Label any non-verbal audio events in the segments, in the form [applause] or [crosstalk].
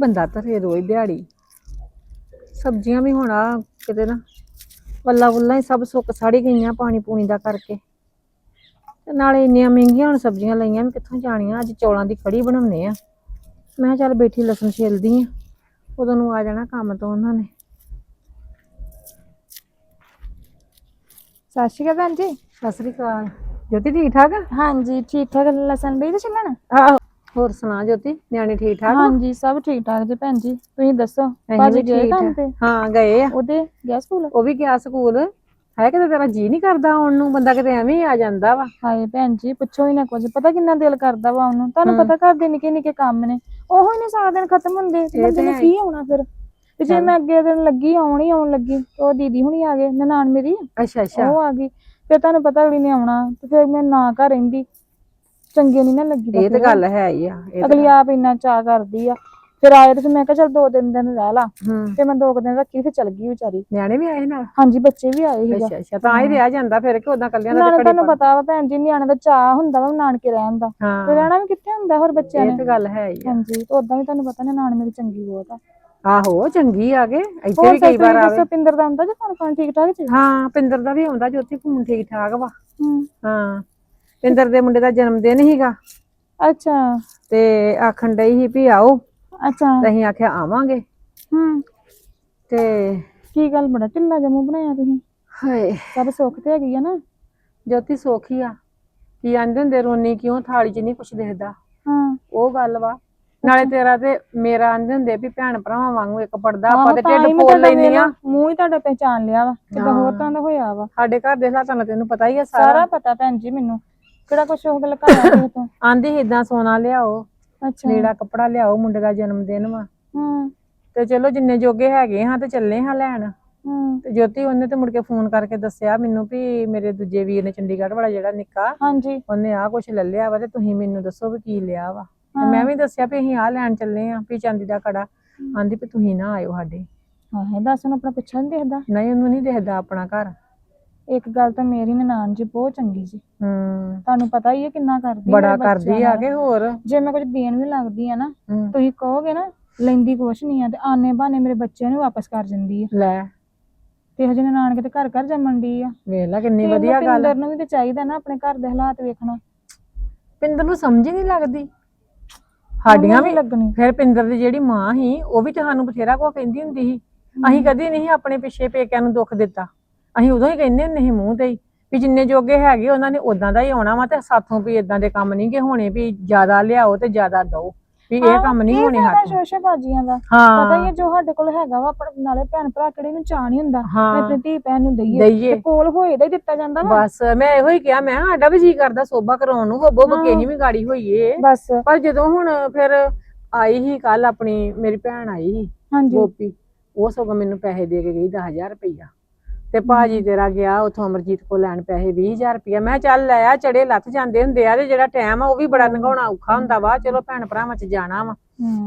ਬੰਦਾ ਧਰੇ ਰੋਜ਼ ਦਿਹਾੜੀ। ਸਬਜ਼ੀਆਂ ਵੀ ਹੁਣ ਆ ਕਿਤੇ ਨਾ ਵੱਲਾ ਵੱਲਾ ਹੀ ਸਭ ਸੁੱਕ ਸਾੜੀ ਗਈਆਂ ਪਾਣੀ ਪੂਣੀ ਦਾ ਕਰਕੇ। ਤੇ ਨਾਲੇ ਇੰਨੀਆਂ ਮਹਿੰਗੀਆਂ ਹੁਣ ਸਬਜ਼ੀਆਂ ਲਈਆਂ ਵੀ ਕਿੱਥੋਂ ਜਾਣੀਆਂ ਅੱਜ ਚੌਲਾਂ ਦੀ ਕੜੀ ਬਣਾਉਣੇ ਆ। ਮੈਂ ਚੱਲ ਬੈਠੀ ਲਸਣ ਛਿਲਦੀ ਆ ਉਦੋਂ ਨੂੰ ਆ ਜਾਣਾ ਕੰਮ ਤੋਂ ਉਹਨਾਂ ਨੇ। ਸਤਿ ਸ਼੍ਰੀ ਅਕਾਲ ਭੈਣ ਜੀ। ਸਤਿ ਸ੍ਰੀ ਅਕਾਲ। ਜੋਤੀ ਠੀਕ ਠਾਕ ਆ? ਹਾਂਜੀ ਠੀਕ ਠਾਕ। ਲਸਣ ਬਈ ਤੇ ਚੱਲਣ ਆਹੋ। ਹੋਰ ਸੁਣਾ ਜੋਤੀ ਨਿਆਣੇ ਠੀਕ ਠਾਕ ਆ? ਹਾਂਜੀ ਸਭ ਠੀਕ ਠਾਕ ਜੀ ਭੈਣ ਜੀ। ਤੁਸੀਂ ਦੱਸੋ ਅਸੀਂ ਭਾਜੀ ਵੀ ਗਏ ਠੀਕ ਕੰਮ। ਤੇ? ਹਾਂ ਗਏ ਆ। ਉਹਦੇ ਗਿਆ ਸਕੂਲ? ਉਹ ਵੀ ਗਿਆ ਸਕੂਲ। ਹੈ ਕਿਤੇ ਤੇਰਾ ਜੀ ਨਹੀਂ ਕਰਦਾ ਆਉਣ ਨੂੰ? ਬੰਦਾ ਕਿਤੇ ਐਵੇਂ ਹੀ ਆ ਜਾਂਦਾ ਵਾ। ਹਾਏ ਭੈਣ ਜੀ ਪੁੱਛੋ ਹੀ ਨਾ ਕੁਝ ਪਤਾ ਕਿੰਨਾ ਦਿਲ ਕਰਦਾ ਵਾ ਉਹਨੂੰ? ਤੁਹਾਨੂੰ। ਪਤਾ ਘਰ ਦੇ ਨਿੱਕੇ ਨਿੱਕੇ ਕੰਮ ਨੇ। ਉਹ ਹੀ ਨਹੀਂ ਸਾਰਾ ਦਿਨ ਖਤਮ ਹੁੰਦੇ। ਤੇ ਬੰਦੇ ਨੂੰ ਕੀ ਆਉਣਾ ਫਿਰ? ਤੇ ਜੇ। ਮੈਂ ਅੱਗੇ ਦਿਨ ਲੱਗੀ ਆਉਣ ਹੀ ਆਉਣ ਲੱਗੀ ਤੇ ਉਹ ਦੀਦੀ ਹੁਣੀ ਆ ਗਏ ਨਨਾਣ ਮੇਰੀ। ਅੱਛਾ ਅੱਛਾ। ਉਹ ਆ ਗਈ। ਫਿਰ ਤੁਹਾਨੂੰ ਪਤਾ ਅਗਲੀ ਨੇ ਆਉਣਾ ਤੇ ਫਿਰ ਮੈਂ ਨਾ ਘਰ ਰਹਿੰਦੀ। ਚੰਗੇ ਨਹੀਂ ਨਾ ਲੱਗੀ ਇਹ ਤੇ ਗੱਲ ਹੈ ਹੀ ਆ ਇਹ ਅਗਲੀ ਆਪ ਇੰਨਾ ਚਾਹ ਕਰਦੀ ਆ। ਫਿਰ ਆਏ ਤੇ ਫਿਰ ਮੈਂ ਕਿਹਾ ਚਲ ਦੋ ਤਿੰਨ ਦਿਨ ਰਹਿ ਲਾ। ਹੂੰ। ਤੇ ਮੈਂ ਦੋ ਕੁ ਦਿਨ ਰੱਖੀ ਫਿਰ ਚਲ ਗਈ ਵਿਚਾਰੀ। ਨਿਆਣੇ ਵੀ ਆਏ ਨਾਲ? ਹਾਂਜੀ ਬੱਚੇ ਵੀ ਆਏ ਸੀਗਾ। ਅੱਛਾ ਅੱਛਾ ਤਾਂ ਹੀ ਰਿਹਾ ਜਾਂਦਾ ਫਿਰ ਕਿ ਉਦਾਂ ਕੱਲਿਆਂ ਦਾ ਨਾਲੇ ਤੇ ਤੁਹਾਨੂੰ ਪਤਾ ਵਾ ਭੈਣ ਜੀ ਨਿਆਣੇ ਦਾ ਚਾਹ ਹੁੰਦਾ ਵਾ ਨਾਨਕੇ ਰਹਿਣ ਦਾ। ਤੇ ਹਾਂ ਰਹਿਣਾ ਵੀ ਕਿੱਥੇ ਹੁੰਦਾ ਹੋਰ ਬੱਚਿਆਂ ਇਹ ਨੇ? ਤੇ ਗੱਲ ਹੈ ਹੀ ਆ। ਹਾਂਜੀ ਤੇ ਉਦਾਂ ਵੀ ਤੁਹਾਨੂੰ ਪਤਾ ਨੇ ਨਾਨ ਮੇਰੀ ਚੰਗੀ ਬਹੁਤ ਆ। ਆਹੋ ਚੰਗੀ ਆ ਗਏ ਇੱਥੇ ਹੋਰ ਵੀ ਕਈ ਵਾਰ ਆਵੇ। ਪਿੰਦਰ ਦਾ ਹੁੰਦਾ ਜੇ ਫੋਨ ਫੋਨ ਠੀਕ ਠਾਕ ਜੀ? ਹਾਂ ਪਿੰਦਰ ਦਾ ਵੀ ਆਉਂਦਾ ਜੋਤੀ ਫੋਨ ਠੀਕ ਠਾਕ ਵਾ। ਹੂੰ। ਹਾਂ। ਪਿੰਦਰ ਦੇ ਮੁੰਡੇ ਦਾ ਜਨਮ ਦਿਨ ਸੀਗਾ। ਅੱਛਾ। ਤੇ ਆਖਣ ਡਈ ਸੀ ਵੀ ਆਓ। ਅੱਛਾ। ਤੇ ਅਸੀਂ ਆਖਿਆ ਆਵਾਂਗੇ। ਹੂੰ। ਤੇ ਕੀ ਗੱਲ ਬੜਾ ਢਿੱਲਾ ਜਿਹਾ ਮੂੰਹ ਬਣਾਇਆ ਤੁਸੀਂ? ਹਾਏ। ਸਭ ਸੁੱਖ ਤੇ ਹੈਗੀ ਆ ਨਾ? ਜੋਤੀ ਸੋਖੀ ਆ। ਕੀ ਆਂਦੇ ਹੁੰਦੇ ਰੋਣੀ ਕਿਉਂ ਥਾਲੀ 'ਚ ਨਹੀਂ ਕੁਛ ਦਿਖਦਾ? ਹਾਂ। ਉਹ ਗੱਲ ਵਾ। ਨਾਲੇ ਤੇਰਾ ਤੇ ਮੇਰਾ ਆਂਦੇ ਹੁੰਦੇ ਵੀ ਭੈਣ ਭਰਾਵਾਂ ਵਾਂਗੂ ਇੱਕ ਆਹੋ, ਆਪਾਂ ਤੇ ਢਿੱਡ ਮੈਂ ਫੋਲ ਤੁਹਾਡਾ ਲੈਂਦੀਆਂ ਵੇਖ ਲਾ, ਮੂੰਹ ਹੀ ਤੁਹਾਡਾ ਪਹਿਚਾਨ ਲਿਆ ਵਾ ਕਿਦਾਂ ਹੋਰ ਤਰ੍ਹਾਂ ਦਾ ਹੋਇਆ ਵਾ। ਸਾਡੇ ਘਰ ਦੇ ਹਾਲਾਤਾਂ ਦਾ ਤੈਨੂੰ ਪਤਾ ਹੀ ਆ ਸਾਰਾ ਸਾਰਾ। ਪਤਾ ਭੈਣ ਜੀ ਮੈਨੂੰ। ਕਿਹੜਾ ਕੁਛ ਉਹ ਕਿਸੇ ਤੋਂ? [coughs] ਆਂਦੀ ਇਦਾਂ ਸੋਨਾ ਲਿਆਓ ਅੱਛਾ। ਨੀੜਾ ਕੱਪੜਾ ਲਿਆਓ ਮੁੰਡੇ ਦਾ ਜਨਮ ਦਿਨ ਵਾ। ਹੂੰ। ਤੇ ਚਲੋ ਜਿੰਨੇ ਜੋਗੇ ਹੈਗੇ ਹਾਂ ਤੇ ਚੱਲੇ ਹਾਂ ਲੈਣ। ਹੂੰ। ਤੇ ਜੋਤੀ ਉਹਨੇ ਤੇ ਮੁੜ ਕੇ ਫੋਨ ਕਰਕੇ ਦੱਸਿਆ ਮੈਨੂੰ ਵੀ ਮੇਰੇ ਦੂਜੇ ਵੀਰ ਨੇ ਚੰਡੀਗੜ੍ਹ ਵਾਲਾ ਜਿਹੜਾ ਨਿੱਕਾ ਹਾਂਜੀ। ਉਹਨੇ ਆਹ ਕੁਛ ਲੈ ਲਿਆ ਵਾ ਤੇ ਤੁਸੀਂ ਮੈਨੂੰ ਦੱਸੋ ਵੀ ਕੀ ਲਿਆ ਵਾ। ਤੇ। ਮੈਂ ਵੀ ਦੱਸਿਆ ਵੀ ਅਸੀਂ ਆਹ ਲੈਣ ਚੱਲੇ ਆਂ ਵੀ ਚਾਂਦੀ ਦਾ ਕੜਾ। ਆਂਦੀ ਵੀ ਤੁਸੀਂ ਨਾ ਆਇਓ ਸਾਡੇ। ਹਾਂ ਦੱਸ ਹੁਣ ਆਪਣਾ ਪਿੱਛਾ ਨਹੀਂ ਦੇਖਦਾ? ਨਹੀਂ ਉਹਨੂੰ ਨਹੀਂ ਦੇਖਦਾ ਆਪਣਾ ਘਰ। ਇੱਕ ਗੱਲ ਤਾਂ ਮੇਰੀ ਨਨਾਣ ਜੀ ਬਹੁਤ ਚੰਗੀ ਜੀ। ਹੂੰ। ਤੁਹਾਨੂੰ ਪਤਾ ਹੀ ਹੈ ਕਿੰਨਾ ਕਰਦੀ ਬੜਾ ਮੇਰੇ ਬੱਚਿਆਂ ਕਰਦੀ ਆ ਨਾਲ। ਕੇ ਹੋਰ? ਜੇ ਮੈਂ ਕੁਝ ਦੇਣ ਵੀ ਲੱਗਦੀ ਆ ਨਾ ਹੂੰ। ਤੁਸੀਂ ਕਹੋਗੇ ਨਾ ਲੈਂਦੀ ਕੁਛ ਨਹੀਂ ਆ ਤੇ ਆਨੇ ਬਹਾਨੇ ਮੇਰੇ ਬੱਚਿਆਂ ਨੂੰ ਵਾਪਸ ਕਰ ਜਾਂਦੀ ਆ। ਲੈ। ਤੇ ਹਜੇ ਨਨਾਣ ਕਿਤੇ ਘਰ ਘਰ ਜੰਮਣ ਦੀ ਆ। ਵੇਖ ਲੈ ਕਿੰਨੀ ਤੇ ਵਧੀਆ ਗੱਲ। ਪਿੰਦਰ ਨੂੰ ਵੀ ਤੇ ਚਾਹੀਦਾ ਨਾ ਆਪਣੇ ਘਰ ਦੇ ਹਾਲਾਤ ਵੇਖਣਾ। ਪਿੰਦਰ ਨੂੰ ਸਮਝ ਹੀ ਨਹੀਂ ਲੱਗਦੀ। ਸਾਡੀਆਂ ਵੀ ਲੱਗਣੀ। ਫਿਰ ਪਿੰਦਰ ਦੀ ਜਿਹੜੀ ਮਾਂ ਸੀ ਉਹ ਵੀ ਤੁਹਾਨੂੰ ਬਥੇਰਾ ਕੋ ਕਹਿੰਦੀ ਹੁੰਦੀ ਸੀ। ਅਸੀਂ ਕਦੀ ਨਹੀਂ ਆਪਣੇ ਪਿੱਛੇ ਪੇਕਿਆਂ ਨੂੰ ਦੁੱਖ ਦਿੱਤਾ। ਅਸੀਂ ਉਦੋਂ ਹੀ ਕਹਿੰਦੇ ਹੁੰਦੇ ਸੀ ਮੂੰਹ ਤੇ ਹੀ ਵੀ ਜਿੰਨੇ ਜੋਗੇ ਹੈਗੇ ਉਹਨਾਂ ਨੇ ਉਦਾਂ ਦਾ ਹੀ ਆਉਣਾ ਵਾ ਤੇ ਸਾਥੋਂ ਵੀ ਇਦਾਂ ਦੇ ਕੰਮ ਨਹੀਂ ਗੇ ਹੋਣੇ ਵੀ ਜ਼ਿਆਦਾ ਲਿਆਓ ਤੇ ਜ਼ਿਆਦਾ ਦਓ ਵੀ ਇਹ ਕੰਮ ਨਹੀਂ ਹੋਣੇ ਹੱਥ। ਸ਼ੋਸ਼ੇ ਬਾਜੀਆਂ ਦਾ ਪਤਾ ਹੀ ਹਾਂ ਹੈ ਜੋ ਸਾਡੇ ਕੋਲ ਹੈਗਾ ਵਾ ਆਪਣੇ ਨਾਲੇ ਭੈਣ ਭਰਾ ਕਿਹੜੇ ਨੂੰ ਚਾਹ ਨਹੀਂ ਹੁੰਦਾ ਹਾਂ। ਮੈਂ ਆਪਣੀ ਧੀ ਭੈਣ ਨੂੰ ਦਈਏ ਦਈਏ। ਤੇ ਕੋਲ ਹੋਏ ਦਾ ਹੀ ਦਿੱਤਾ ਜਾਂਦਾ ਵਾ। ਬਸ ਮੈਂ ਇਹੋ ਹੀ ਕਿਹਾ ਮੈਂ ਕਿਹਾ ਸਾਡਾ ਵੀ ਜੀ ਕਰਦਾ ਸੋਭਾ ਕਰਾਉਣ ਨੂੰ ਹੋਬੋ। ਬਕੇ ਵੀ ਗਾੜੀ ਹੋਈਏ। ਬਸ। ਪਰ ਜਦੋਂ ਹੁਣ ਫਿਰ ਆਈ ਹੀ ਕੱਲ ਆਪਣੀ ਮੇਰੀ ਭੈਣ ਆਈ ਸੀ ਹਾਂਜੀ। ਗੋਪੀ ਉਹ ਸਗੋਂ ਮੈਨੂੰ ਪੈਸੇ ਦੇ ਕੇ ਗਈ 10000 ਰੁਪਈਆ। ਤੇ ਭਾਜੀ ਤੇਰਾ ਗਿਆ ਉਥੋਂ ਅਮਰਜੀਤ ਕੋ ਲੈਣ ਪੈਸੇ 20000 ਰੁਪਈਆ। ਮੈਂ ਚੱਲ ਲੈ ਆ ਚੜੇ ਲੱਥ ਜਾਂਦੇ ਹੁੰਦੇ ਆ ਤੇ ਜਿਹੜਾ ਟਾਈਮ ਆ ਉਹ ਵੀ ਬੜਾ ਲੰਘਾਉਣਾ ਔਖਾ ਹੁੰਦਾ ਵਾ। ਚਲੋ ਭੈਣ ਭਰਾਵਾਂ ਚ ਜਾਣਾ ਵਾ।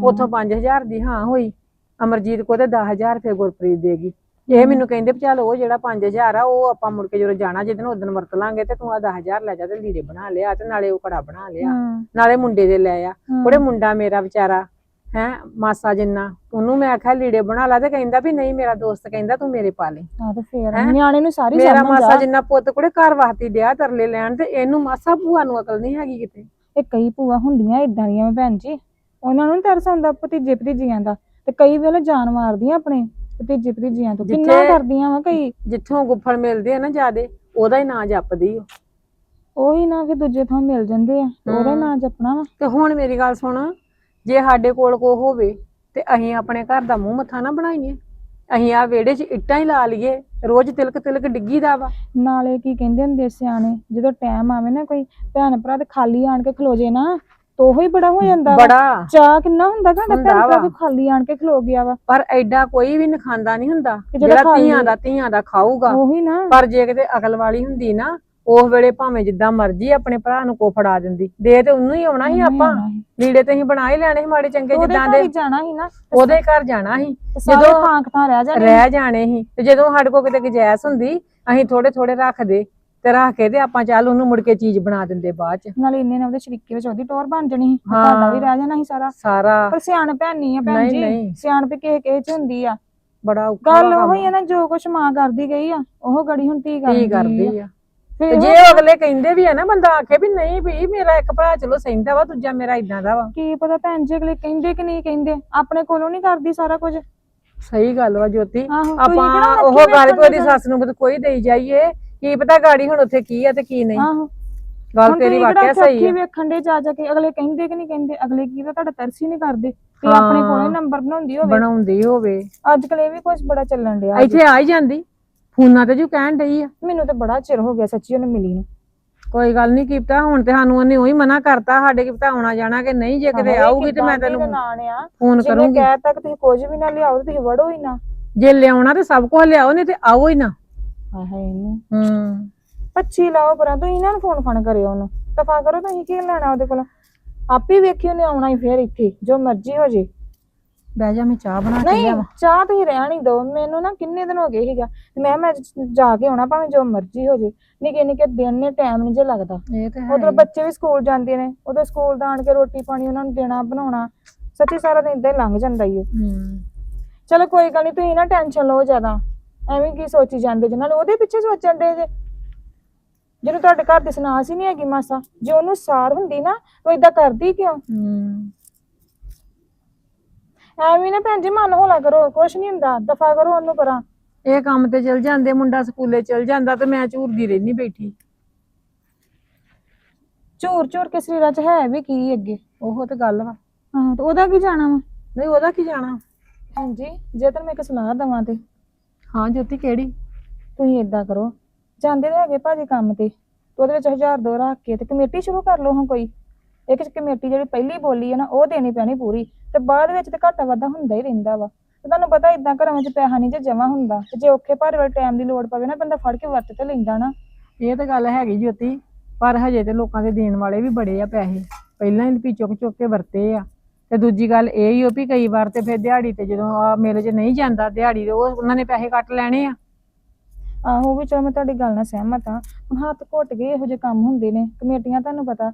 ਉਥੋਂ 5000 ਦੀ ਹਾਂ ਹੋਈ। ਅਮਰਜੀਤ ਕੋ ਤੇ 10000 ਰੁਪਏ ਗੁਰਪ੍ਰੀਤ ਦੇਗੀ ਇਹ ਮੈਨੂੰ ਕਹਿੰਦੇ ਵੀ ਚੱਲ ਉਹ ਜਿਹੜਾ 5000 ਆ ਉਹ ਆਪਾਂ ਮੁੜ ਕੇ ਜਦੋਂ ਜਾਣਾ ਜਿੱਦਣ ਉਦੋਂ ਵਰਤ ਲਾਂਗੇ ਤੇ ਤੂੰ ਆ 10000 ਲੈ ਜਾ ਤੇ ਲੀੜੇ ਬਣਾ ਲਿਆ ਤੇ ਨਾਲੇ ਉਹ ਕੜਾ ਬਣਾ ਲਿਆ। ਨਾਲੇ ਮੁੰਡੇ ਦੇ ਲੈ ਆ। ਉਹਦੇ ਮੁੰਡਾ ਮੇਰਾ ਵਿਚਾਰਾ ਹੈ ਮਾਸਾ ਜਿੰਨਾ। ਉਹਨੂੰ ਮੈਂ ਆਖਿਆ ਲੀੜੇ ਬਣਾ ਲਾ ਤੇ ਕਹਿੰਦਾ ਵੀ ਨਹੀਂ ਮੇਰਾ ਦੋਸਤ ਕਹਿੰਦਾ ਤੂੰ ਮੇਰੇ ਪਾ ਲੈ। ਆਹ ਤੇ ਫੇਰ ਹੈਂ? ਨਿਆਣੇ ਨੂੰ ਸਾਰੀ ਮੇਰਾ ਮਾਸਾ ਜਿੰਨਾ ਪੁੱਤ ਕੁੜੇ ਘਰ ਵਾਸਤੇ ਡਿਆ ਤਰਲੇ ਲੈਣ ਤੇ ਇਹਨੂੰ ਮਾਸਾ ਭੂਆ ਨੂੰ ਅਕਲ ਨਹੀਂ ਹੈਗੀ ਕਿਤੇ। ਇਹ ਕਈ ਭੂਆ ਹੁੰਦੀਆਂ ਇਦਾਂ ਦੀਆਂ ਮੈਂ ਭੈਣ ਜੀ। ਉਹਨਾਂ ਨੂੰ ਤਰਸ ਆਉਂਦਾ ਭਤੀਜੇ ਭਤੀਜੀਆਂ ਦਾ। ਤੇ ਕਈ ਵੇਲੇ ਜਾਨ ਮਾਰਦੀਆਂ ਆਪਣੇ ਭਤੀਜੇ ਭਤੀਜੀਆਂ ਤੋਂ। ਕਿੰਨਾ ਕਰਦੀਆਂ ਵਾ ਕਈ। ਜਿੱਥੋਂ ਗੁੱਫਲ ਮਿਲਦੇ ਆ ਨਾ ਜਿਆਦੇ ਉਹਦਾ ਹੀ ਨਾਂ ਜਪਦੀ ਓ ਉਹੀ ਨਾ ਕਿ ਦੂਜੇ ਥਾਂ ਮਿਲ ਜਾਂਦੇ ਆ। ਉਹਦਾ ਨਾਂ ਜਪਣਾ ਵਾ। ਤੇ ਹੁਣ ਮੇਰੀ ਗੱਲ ਸੁਣ ਜੇ ਸਾਡੇ ਕੋਲ ਕੋ ਹੋਵੇ ਤੇ ਅਸੀਂ ਆਪਣੇ ਘਰ ਦਾ ਮੂੰਹ ਮੱਥਾ ਨਾ ਬਣਾਈਏ। ਅਸੀਂ ਆ ਵਿਹੜੇ 'ਚ ਇੱਟਾਂ ਹੀ ਲਾ ਲਈਏ ਰੋਜ਼ ਤਿਲਕ ਤਿਲਕ ਡਿੱਗੀ ਦਾ ਵਾ। ਨਾਲੇ ਕੀ ਕਹਿੰਦੇ ਹੁੰਦੇ ਸਿਆਣੇ ਜਦੋਂ ਟਾਈਮ ਆਵੇ ਨਾ ਕੋਈ ਭੈਣ ਭਰਾ ਤੇ ਖਾਲੀ ਆਣ ਕੇ ਖਲੋ ਜੇ ਨਾ ਤੋ ਉਹ ਹੀ ਬੜਾ ਹੋ ਜਾਂਦਾ ਵਾ। ਬੜਾ। ਚਾਹ ਕਿੰਨਾ ਹੁੰਦਾ ਘੰਟਾ ਹੁੰਦਾ ਭੈਣ ਭਰਾ ਵਾ। ਖਾਲੀ ਆਣ ਕੇ ਖਲੋ ਗਿਆ ਵਾ। ਪਰ ਐਡਾ ਕੋਈ ਵੀ ਨਖਾਂਦਾ ਨਹੀਂ ਹੁੰਦਾ ਜਿਹੜਾ ਜਿਹੜਾ ਖਾ ਧੀਆਂ। ਦਾ ਧੀਆਂ ਦਾ ਖਾਊਗਾ। ਉਹੀ ਨਾ। ਪਰ ਜੇ ਕਿਤੇ ਅਕਲ ਵਾਲੀ ਹੁੰਦੀ ਨਾ ਉਸ ਵੇਲੇ ਭਾਵੇਂ ਜਿੱਦਾਂ ਮਰਜ਼ੀ ਆਪਣੇ ਭਰਾ ਨੂੰ ਕੋ ਫੜਾ ਦਿੰਦੀ। ਦੇ ਤੇ ਉਹਨੂੰ ਹੀ ਆਉਣਾ ਸੀ ਆਪਾਂ। ਲੀੜੇ ਤੇ ਅਸੀਂ ਬਣਾ ਹੀ ਲੈਣੇ ਸੀ ਮਾੜੇ ਚੰਗੇ ਉਹਦੇ ਜਿੱਦਾਂ ਘਰ ਦੇ। ਹੀ ਜਾਣਾ ਸੀ ਨਾ। ਉਹਦੇ ਘਰ ਜਾਣਾ ਸੀ। ਤੇ ਜਦੋਂ ਥਾਂ ਥਾਂ ਰਹਿ ਜਾਣੇ ਰਹਿ ਜਾਣੇ ਸੀ। ਤੇ ਜਦੋਂ ਸਾਡੇ ਕੋਲ ਕਿਤੇ ਗੁਜਾਇਸ਼ ਹੁੰਦੀ ਅਸੀਂ ਥੋੜੇ ਥੋੜੇ ਰੱਖਦੇ ਤੇ ਰੱਖ ਕੇ ਤੇ ਆਪਾਂ ਚੱਲ ਉਹਨੂੰ ਮੁੜ ਕੇ ਚੀਜ਼ ਬਣਾ ਦਿੰਦੇ ਬਾਅਦ ਚ। ਨਾਲੇ ਇੰਨੇ ਨਾਲ ਉਹਦੇ ਸ਼ਰੀਕੇ ਵਿੱਚ ਉਹਦੀ ਟੋਰ ਬਣ ਜਣੀ ਸੀ। ਹਾਂ। ਤੁਹਾਡਾ ਵੀ ਰਹਿ ਜਾਣਾ ਸੀ ਸਾਰਾ। ਸਾਰਾ। ਪਰ ਸਿਆਣਪ ਹੈ ਨਹੀਂ ਆ ਭੈਣ ਜੀ। ਨਹੀਂ। ਸਿਆਣਪ ਕਿਸੇ ਕਿਸੇ ਚ ਹੁੰਦੀ ਆ। ਬੜਾ ਔਖਾ ਗੱਲ ਉਹ ਹੀ। ਨਾ ਜੋ ਕੁਛ ਮਾਂ ਕਰਦੀ ਗਈ ਆ ਉਹ ਗੜੀ ਹੁਣ ਧੀ ਕੀ ਕਰਦੀ ਆ। ਤੇ ਜੇ ਉਹ ਅਗਲੇ ਕਹਿੰਦੇ ਵੀ ਆ ਨਾ ਬੰਦਾ ਆਖੇ ਵੀ ਨਹੀਂ ਵੀ ਮੇਰਾ ਇੱਕ ਭਰਾ ਚਲੋ ਸਹਿੰਦਾ ਵਾ ਦੂਜਾ ਮੇਰਾ ਇਦਾਂ ਦਾ ਵਾ। ਕੀ ਪਤਾ ਭੈਣ ਜੀ ਅਗਲੇ ਕਹਿੰਦੇ ਕਿ ਨਹੀਂ ਕਹਿੰਦੇ? ਆਪਣੇ ਕੋਲੋਂ ਨਹੀਂ ਕਰਦੀ ਸਾਰਾ ਕੁਝ? ਸਹੀ ਗੱਲ ਵਾ ਜੋਤੀ। ਆਹੋ ਤੁਸੀਂ ਆਪਾਂ ਉਹ ਗੱਲ ਕੋਈ ਉਹਦੀ ਸੱਸ ਨੂੰ ਬਤ ਕੋਈ ਦੇਈ ਜਾਈਏ। ਕੀ ਪਤਾ ਗਾੜੀ ਹੁਣ ਉੱਥੇ ਕੀ ਆ ਤੇ ਕੀ ਨਹੀਂ। ਆਹੋ। ਗੱਲ ਹੁਣ ਤੇਰੀ ਤੁਸੀਂ ਕਿਹੜਾ ਵਾਕਿਆ ਸਹੀ ਅੱਖੀ ਆ। ਵੇਖਣ ਦੇ ਜਾ ਜਾ ਕੇ ਅਗਲੇ ਕਹਿੰਦੇ ਕਿ ਨਹੀਂ ਕਹਿੰਦੇ? ਅਗਲੇ ਕੀ ਪਤਾ ਤੁਹਾਡਾ ਤਰਸ ਹੀ ਨਹੀਂ ਕਰਦੇ ਆਪਣੇ ਕੋਲੋਂ ਹਾਂ। ਹੀ ਨੰਬਰ ਬਣਾਉਂਦੀ ਹੋਵੇ। ਬਣਾਉਂਦੀ ਹੋਵੇ। ਅੱਜ ਕੱਲ ਇਹ ਵੀ ਕੁਝ ਬੜਾ ਚੱਲਣ ਡਿਆ ਜੀ। ਇੱਥੇ ਆ ਹੀ ਜਾਂਦੀ। ਫੋਨਾਂ ਤੇ ਜੋ ਕਹਿਣ ਡਈ ਆ। ਮੈਨੂੰ ਤਾਂ ਬੜਾ ਚਿਰ ਹੋ ਗਿਆ ਸੱਚੀ ਉਹਨੂੰ ਮਿਲੀ ਨੂੰ। ਕੋਈ ਗੱਲ ਨਹੀਂ ਕੀਤਾ ਹੁਣ ਤੇ ਸਾਨੂੰ ਉਹਨੇ ਉਹੀ ਮਨਾ ਕਰਤਾ ਸਾਡੇ ਕੀ ਪਤਾ ਆਉਣਾ ਜਾਣਾ ਕਿ ਨਹੀਂ ਜੇ ਕਿਤੇ ਆਊਗੀ ਤੇ ਮੈਂ ਤੈਨੂੰ ਨਾਂ ਫੋਨ ਕਰੂੰਗੀ। ਕਹਿ ਤੱਕ ਤੁਸੀਂ ਕੁਝ ਵੀ ਨਾ ਲਿਆਓ ਤੇ ਤੁਸੀਂ ਵੜੋ ਹੀ ਨਾ। ਜੇ ਲਿਆਉਣਾ ਤੇ ਸਭ ਕੁਝ ਲਿਆਓ ਨਹੀਂ ਤੇ ਆਓ ਹੀ ਨਾ। ਹਾਏ ਇਹਨੂੰ। ਹੂੰ। ਪੱਛੀ ਲਾਓ ਪਰਾਂ ਤੁਸੀਂ ਇਹਨਾਂ ਨੂੰ ਫੋਨ ਫਾਨ ਕਰਿਓ ਉਹਨੂੰ। ਦਫਾ ਕਰੋ ਤੁਸੀਂ ਕੀ ਲੈਣਾ ਉਹਦੇ ਕੋਲ? ਆਪੇ ਵੇਖੀ ਉਹਨੇ ਆਉਣਾ ਹੀ ਫੇਰ ਇੱਥੇ ਜੋ ਮਰਜ਼ੀ ਹੋ ਜੇ। ਬਹਿ ਜਾ ਮੈਂ ਚਾਹ ਬਣਾ ਕੇ ਨਹੀਂ ਲਿਆਵਾਂ। ਚਾਹ ਤੁਸੀਂ ਰਹਿਣ ਹੀ ਦਿਓ। ਮੈਨੂੰ ਨਾ ਕਿੰਨੇ ਦਿਨ ਹੋ ਗਏ ਸੀਗਾ। ਤੇ ਮੈਂ ਮੈਂ ਜਾ ਕੇ ਆਉਣਾ ਭਾਵੇਂ ਜੋ ਮਰਜ਼ੀ ਹੋ ਜੇ। ਨਿੱਕੇ ਨਿੱਕੇ ਦਿਨ ਨੇ ਟਾਈਮ ਨਹੀਂ ਜੇ ਲੱਗਦਾ। ਇਹ ਤੇ ਹੈ ਉਧਰ ਬੱਚੇ ਵੀ ਸਕੂਲ ਜਾਂਦੇ ਨੇ। ਉਧਰ ਸਕੂਲ ਦਾ ਆਣ ਕੇ ਰੋਟੀ ਪਾਣੀ ਉਹਨਾਂ ਨੂੰ ਦੇਣਾ ਬਣਾਉਣਾ। ਸੱਚੀ ਸਾਰਾ ਦਿਨ ਹੀ ਲੰਘ ਜਾਂਦਾ ਈ ਓ। ਹੂੰ। ਚਲੋ ਕੋਈ ਗੱਲ ਨਹੀਂ ਤੁਸੀਂ ਨਾ ਟੈਨਸ਼ਨ ਲਓ ਜ਼ਿਆਦਾ। ਐਵੇਂ ਕੀ ਸੋਚੀ ਜਾਂਦੇ ਜੇ। ਨਾਲੇ ਉਹਦੇ ਪਿੱਛੇ ਸੋਚਣ ਦੇ ਜੇ। ਜਿਹਨੂੰ ਤੁਹਾਡੇ ਘਰ ਦੀ ਸੁਨਾਸ ਹੀ ਨਹੀਂ ਹੈਗੀ ਮਾਸਾ ਜੇ ਉਹਨੂੰ ਸਾਰ ਹੁੰਦੀ ਨਾ ਉਹ ਇਦਾਂ ਕਰਦੀ ਕਿਉਂ? ਹੂੰ। ਐਵੇਂ ਨਾ ਭੈਣ ਜੀ ਮਨ ਹੌਲਾ ਕਰੋ ਕੁਛ ਨਹੀਂ ਹੁੰਦਾ ਦਫਾ ਕਰੋ ਉਹਨੂੰ ਪਰਾਂ। ਇਹ ਕੰਮ ਤੇ ਚਲ ਜਾਂਦੇ ਮੁੰਡਾ ਸਕੂਲੇ ਚਲ ਜਾਂਦਾ ਤੇ ਮੈਂ ਝੂਰਦੀ ਰਹਿਨੀ ਬੈਠੀ। ਝੂਰ ਝੂਰ ਕੇ ਸਰੀਰਾਂ 'ਚ ਹੈ ਵੀ ਕੀ ਅੱਗੇ ਉਹ ਤੇ ਗੱਲ ਵਾ। ਹਾਂ ਤੇ ਉਹਦਾ ਕੀ ਜਾਣਾ ਵਾ? ਨਹੀਂ ਉਹਦਾ ਕੀ ਜਾਣਾ? ਹਾਂਜੀ ਜੇ ਤੈਨੂੰ ਮੈਂ ਇੱਕ ਸਲਾਹ ਦਵਾਂ ਤੇ। ਹਾਂ ਜੋਤੀ ਕਿਹੜੀ? ਤੁਸੀਂ ਏਦਾਂ ਕਰੋ ਜਾਂਦੇ ਤੇ ਹੈਗੇ ਭਾਜੀ ਕੰਮ ਤੇ ਤੇ ਉਹਦੇ ਵਿੱਚ ਹਜ਼ਾਰ ਦੋ ਰੱਖ ਕੇ ਤੇ ਕਮੇਟੀ ਸ਼ੁਰੂ ਕਰ ਲਓ ਹਾਂ ਕੋਈ। ਇੱਕ ਕਮੇਟੀ ਜਿਹੜੀ ਪਹਿਲੀ ਬੋਲੀ ਹੈ ਨਾ ਉਹ ਦੇਣੀ ਪੈਣੀ ਪੂਰੀ ਤੇ ਬਾਅਦ ਵਿੱਚ ਤੇ ਘਾਟਾ ਵਾਧਾ ਹੁੰਦਾ ਹੀ ਰਹਿੰਦਾ ਵਾ। ਤੇ ਤੁਹਾਨੂੰ ਪਤਾ ਇਦਾਂ ਘਰਾਂ ਵਿੱਚ ਪੈਸਾ ਨਹੀਂ ਜੇ ਜਮਾ ਹੁੰਦਾ ਤੇ ਜੇ ਔਖੇ ਭਾਰੇ ਵਾਲੇ ਟਾਈਮ ਦੀ ਲੋੜ ਪਵੇ ਨਾ ਬੰਦਾ ਫੜ ਕੇ ਵਰਤ ਤੇ ਲੈਂਦਾ ਨਾ। ਇਹ ਤਾਂ ਗੱਲ ਹੈਗੀ ਜੋਤੀ ਪਰ ਹਜੇ ਤੇ ਲੋਕਾਂ ਦੇ ਦੇਣ ਵਾਲੇ ਵੀ ਬੜੇ ਆ ਪੈਸੇ। ਪਹਿਲਾਂ ਹੀ ਵੀ ਚੁੱਕ ਚੁੱਕ ਕੇ ਵਰਤੇ ਆ। ਤੇ ਦੂਜੀ ਗੱਲ ਇਹ ਹੀ ਹੋ ਵੀ ਕਈ ਵਾਰ ਤੇ ਫਿਰ ਦਿਹਾੜੀ ਤੇ ਜਦੋਂ ਆ ਮੇਲੇ 'ਚ ਨਹੀਂ ਜਾਂਦਾ ਦਿਹਾੜੀ ਦੇ ਉਹ ਉਹਨਾਂ ਨੇ ਪੈਸੇ ਕੱਟ ਲੈਣੇ ਆ। ਆਹੋ ਵੀ ਚਲੋ ਮੈਂ ਤੁਹਾਡੀ ਗੱਲ ਨਾਲ ਸਹਿਮਤ ਹਾਂ। ਹੁਣ ਹੱਥ ਘੁੱਟ ਗਏ ਇਹੋ ਜਿਹੇ ਕੰਮ ਹੁੰਦੇ ਨੇ। ਕਮੇਟੀਆਂ ਤੁਹਾਨੂੰ ਪਤਾ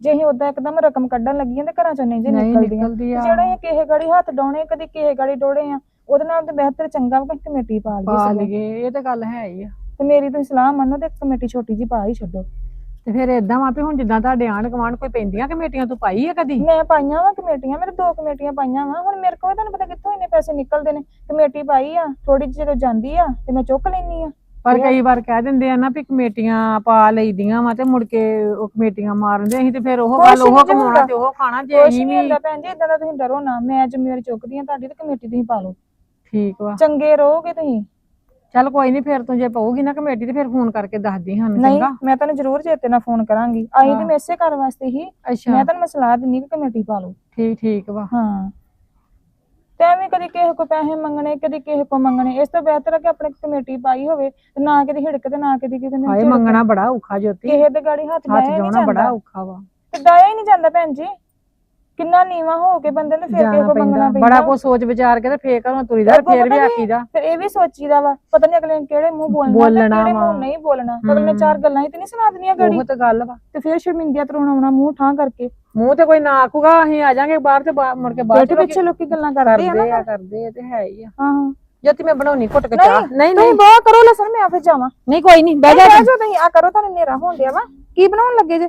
ਜੇ ਅਸੀਂ ਉਦਾਂ ਇੱਕਦਮ ਰਕਮ ਕੱਢਣ ਲੱਗੀਆਂ ਤੇ ਘਰਾਂ ਚੋਂ ਨਹੀਂ ਜੇ ਨਹੀਂ ਨਿਕਲਦੀਆਂ। ਨਿਕਲਦੀ ਤੇ ਆ ਜਿਹੜਾ ਇਹ ਕਿਸੇ ਗਾੜੀ ਹੱਥ ਡਾਉਣੇ ਕਦੀ ਕਿਸੇ ਗਾੜੀ ਡੋੜੇ ਆ ਉਹਦੇ ਨਾਲ ਤੇ ਬਿਹਤਰ ਚੰਗਾ ਵਾ ਕਿ ਕਮੇਟੀ ਪਾ ਪਾ। ਲਈਏ ਇਹ ਤਾਂ ਗੱਲ ਹੈ ਹੀ ਆ। ਤੇ ਮੇਰੀ ਤੁਸੀਂ ਸਲਾਹ ਮੰਨੋ ਤੇ ਕਮੇਟੀ ਛੋਟੀ ਜੀ ਪਾ ਹੀ ਛੱਡੋ। ਤੇ ਫਿਰ ਇਦਾਂ ਵਾ ਵੀ ਹੁਣ ਜਿੱਦਾਂ ਤੁਹਾਡੇ ਆਂਢ ਗੁਆਂਢ ਕੋਈ ਪੈਂਦੀਆਂ ਕਮੇਟੀਆਂ ਤੂੰ ਪਾਈ ਆ ਕਦੀ? ਮੈਂ ਪਾਈਆਂ ਵਾ ਕਮੇਟੀਆਂ ਮੇਰੇ ਦੋ ਕਮੇਟੀਆਂ ਪਾਈਆਂ ਵਾ ਹੁਣ ਮੇਰੇ ਕੋਲ ਤੁਹਾਨੂੰ ਪਤਾ ਕਿੱਥੋਂ ਇੰਨੇ ਪੈਸੇ ਨਿਕਲਦੇ ਨੇ। ਕਮੇਟੀ ਪਾਈ ਆ ਥੋੜੀ ਜਿਹੀ ਜਦੋਂ ਜਾਂਦੀ ਆ ਤੇ ਮੈਂ ਚੁੱਕ ਲੈਣੀ ਆ। ਪਰ ਕਈ ਵਾਰ ਕਹਿ ਦਿੰਦੇ ਆ ਨਾ ਵੀ ਕਮੇਟੀਆਂ ਪਾ ਲਈਦੀਆਂ ਵਾ ਤੇ ਮੁੜ ਕੇ ਉਹ ਕਮੇਟੀਆਂ ਮਾਰਦੇ ਅਸੀਂ ਤੇ ਫਿਰ ਉਹ ਗੱਲ ਉਹ ਕਮਾਉਣਾ। ਤੇ ਉਹ ਖਾਣਾ ਜੇ ਅਸੀਂ ਨਹੀਂ ਵੀ ਹੁੰਦਾ ਭੈਣ ਜੀ ਇਦਾਂ ਦਾ ਤੁਸੀਂ ਡਰੋ ਨਾ। ਮੈਂ ਜ਼ਿੰਮੇਵਾਰੀ ਚੁੱਕਦੀ ਆ ਤੁਹਾਡੀ ਤੇ ਕਮੇਟੀ ਤੁਸੀਂ ਪਾ ਲਓ। ਠੀਕ ਵਾ। ਚੰਗੇ ਰਹੋਗੇ ਤੁਸੀਂ। ਚੱਲ ਕੋਈ ਨਹੀਂ ਫਿਰ ਤੂੰ ਜੇ ਪਊਗੀ ਨਾ ਕਮੇਟੀ ਤੇ ਫਿਰ ਫੋਨ ਕਰਕੇ ਦੱਸਦੀ ਸਾਨੂੰ ਨਹੀਂ ਚੰਗਾ? ਮੈਂ ਤੁਹਾਨੂੰ ਜ਼ਰੂਰ ਚੇਤੇ ਨਾਲ ਫੋਨ ਕਰਾਂਗੀ। ਆਈ ਤੇ ਹਾਂ। ਮੈਂ ਇਸੇ ਘਰ ਵਾਸਤੇ ਹੀ ਮੈਂ ਤੁਹਾਨੂੰ ਮੈਂ ਸਲਾਹ ਦਿੰਨੀ ਕਿ ਕਮੇਟੀ ਪਾ ਲਓ। ਠੀਕ ਠੀਕ ਵਾ। ਹਾਂ। ਤੇ ਐਵੇਂ ਕਦੀ ਕਿਸੇ ਕੋ ਪੈਸੇ ਮੰਗਣੇ ਕਦੀ ਕਿਸੇ ਕੋ ਮੰਗਣੇ ਇਸ ਤੋਂ ਬਿਹਤਰ ਹੈ ਕਿ ਆਪਣੇ ਕਮੇਟੀ ਪਾਈ ਹੋਵੇ ਤੇ ਨਾ ਕਦੀ ਹਿੜਕ ਤੇ ਨਾ ਕਦੀ ਕਿਸੇ ਹਾਏ ਨੂੰ ਮੰਗਣਾ ਬੜਾ ਔਖਾ ਜੋਤੀ। ਕਿਸੇ ਦੇ ਗਾੜੀ ਹੱਥ ਹੱਥ ਡਾਇਆ ਨਹੀਂ ਜਾਣਾ ਬੜਾ ਜਾਂਦਾ। ਔਖਾ ਵਾ। ਤੇ ਡਾਇਆ ਹੀ ਨਹੀਂ ਜਾਂਦਾ ਭੈਣ ਜੀ। ਕਿੰਨਾ ਨੀਵਾ ਹੋ ਕੇ ਬੰਦੇ ਨੂੰ ਫਿਰ ਕਿਸੇ ਜਾਣਾ ਕੋ ਮੰਗਣਾ ਪੈਂਦਾ। ਪੈਂਦਾ। ਬੜਾ ਕੁਝ ਸੋਚ ਵਿਚਾਰ ਕੇ ਤੇ ਫੇਰ ਘਰੋਂ ਤੁਰੀਦਾ ਅੱਗੋਂ ਫੇਰ ਵੀ ਪਤਾ ਕੀ? ਆਖੀਦਾ ਫਿਰ ਇਹ ਵੀ ਸੋਚੀਦਾ ਵਾ ਪਤਾ ਨਹੀਂ ਅਗਲੇ ਨੇ ਕਿਹੜੇ ਮੂੰਹ ਬੋਲਣਾ ਤੇ ਬੋਲਣਾ ਕਿਹੜੇ ਵਾ। ਮੂੰਹ ਨਹੀਂ ਬੋਲਣਾ। ਅਗਲੇ ਨੇ ਹਮ। ਚਾਰ ਗੱਲਾਂ ਹੀ ਤੇ ਨਹੀਂ ਸੁਣਾ ਦੇਣੀਆਂ ਗਾੜੀ। ਉਹ ਤਾਂ ਗੱਲ ਵਾ। ਤੇ ਫਿਰ ਸ਼ਰਮਿੰਦਿਆ ਤਰੋਣਾ ਆਉਣਾ ਮੂੰਹ ਠਾਂ ਕਰਕੇ। ਮੂੰਹ ਤੇ ਕੋਈ ਨਾ ਆਖੂਗਾ ਅਸੀਂ ਆ ਜਾਾਂਗੇ ਬਾਹਰ ਤੇ ਬਾ- ਮੁੜ ਕੇ ਬਾਅਦ ਬੈਠੇ ਪਿੱਛੇ ਲੋਕੀ ਗੱਲਾਂ ਕਰਦੇ ਆ ਕਰਦੇ ਨਾ ਆ ਕਰਦੇ ਆ ਤੇ ਹੈ ਹੀ ਆ। ਹਾਂ ਜੋਤੀ ਮੈਂ ਬਣਾਉਣੀ ਘੁੱਟ ਕੇ ਚਾਹ। ਨਹੀਂ ਨਹੀਂ। ਬਹੁਤ ਕਰੋ ਲਸਣ ਮੈਂ ਫਿਰ ਜਾਵਾਂ। ਨਹੀਂ ਕੋਈ ਨਹੀਂ ਬਹਿ ਬਹਿ ਜਾ ਜਾ ਤੁਸੀਂ ਆ ਕਰੋ ਤੁਹਾਨੂੰ ਨੇਰਾ ਹੋਣ ਡਿਆ ਵਾ। ਕੀ ਬਣਾਉਣ ਲੱਗੇ ਜੇ?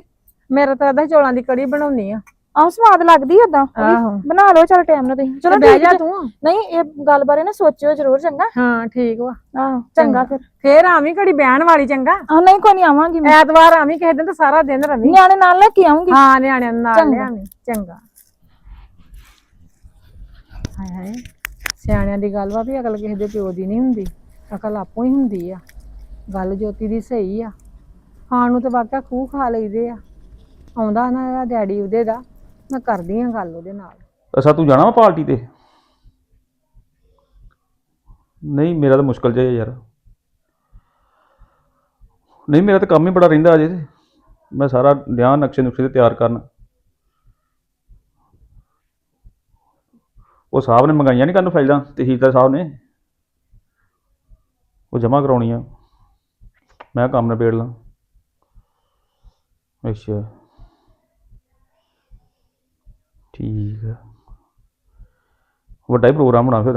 ਮੇਰਾ ਤਾਂ ਅੱਧਾ ਚੌਲਾਂ ਦੀ ਕੜੀ ਬਣਾਉਣੀ ਆ। ਆਹ ਸਵਾਦ ਲੱਗਦੀ ਓਦਾਂ। ਆਹੋ। ਬਣਾ ਲਓ ਚਲ ਟਾਈਮ ਨਾਲ ਤੁਸੀਂ। ਚਲੋ ਬਹਿ ਠੀਕ ਜਾ ਜੇ। ਤੂੰ। ਨਹੀਂ ਇਹ ਗੱਲ ਬਾਰੇ ਨਾ ਸੋਚਿਓ ਜ਼ਰੂਰ ਚੰਗਾ। ਹਾਂ ਠੀਕ ਵਾ। ਆਹੋ ਚੰਗਾ ਫਿਰ। ਫੇਰ ਆਵੀਂ ਘੜੀ ਬਹਿਣ ਵਾਲੀ ਚੰਗਾ। ਆ ਨਹੀਂ ਕੋਈ ਨਹੀਂ ਆਵਾਂਗੀ ਮੈਂ। ਐਤਵਾਰ ਆਵੀਂ ਕਿਸੇ ਦਿਨ ਤਾਂ ਸਾਰਾ ਦਿਨ ਰਵੀ। ਨਿਆਣੇ ਨਾਲ ਲੈ ਕੇ ਆਉਂਗੀ। ਹਾਂ ਨਿਆਣਿਆਂ ਨੂੰ ਨਾਲ ਚੰਗਾ। ਲਿਆਵੀਂ। ਚੰਗਾ। ਹਾਏ ਹਾਏ। ਸਿਆਣਿਆਂ ਦੀ ਗੱਲ ਵਾ ਵੀ ਅਕਲ ਕਿਸੇ ਦੇ ਪਿਓ ਦੀ ਨਹੀਂ ਹੁੰਦੀ। ਅਕਲ ਆਪੋ ਹੀ ਹੁੰਦੀ ਆ। ਗੱਲ ਜੋਤੀ ਦੀ ਸਹੀ ਆ। ਖਾਣ ਨੂੰ ਤਾਂ ਵਾਕਿਆ ਖੂਹ ਖਾ ਲਈਦੇ ਆ। ਆਉਂਦਾ ਨਾ ਇਹਦਾ ਡੈਡੀ ਉਹਦੇ ਦਾ। ਮੈਂ ਕਰਦੀ ਆ ਗੱਲ ਉਹਦੇ ਨਾਲ। ਅੱਛਾ, ਤੂੰ ਜਾਣਾ ਵਾ ਪਾਰਟੀ ਤੇ? ਨਹੀਂ, ਮੇਰਾ ਤਾਂ ਮੁਸ਼ਕਲ ਜਿਹਾ ਯਾਰ। ਨਹੀਂ, ਮੇਰਾ ਤਾਂ ਕੰਮ ਹੀ ਬੜਾ ਰਹਿੰਦਾ ਅਜੇ ਤੇ। ਮੈਂ ਸਾਰਾ ਡਿਆ ਨਕਸ਼ੇ ਨੁਕਸ਼ੇ ਤੇ ਤਿਆਰ ਕਰਨ। ਉਹ ਸਾਹਿਬ ਨੇ ਮੰਗਾਈਆਂ ਨਹੀਂ ਨੂੰ ਫਾਈਲਾਂ, ਤਹਿਸੀਲਦਾਰ ਸਾਹਿਬ ਨੇ? ਉਹ ਜਮ੍ਹਾਂ ਕਰਾਉਣੀਆਂ। ਮੈਂ ਕੰਮ ਨਿਬੇੜ ਲਾਂ। ਅੱਛਾ। ਠੀਕ ਆ। ਵੱਡਾ ਹੀ ਪ੍ਰੋਗਰਾਮ ਹੋਣਾ ਫਿਰ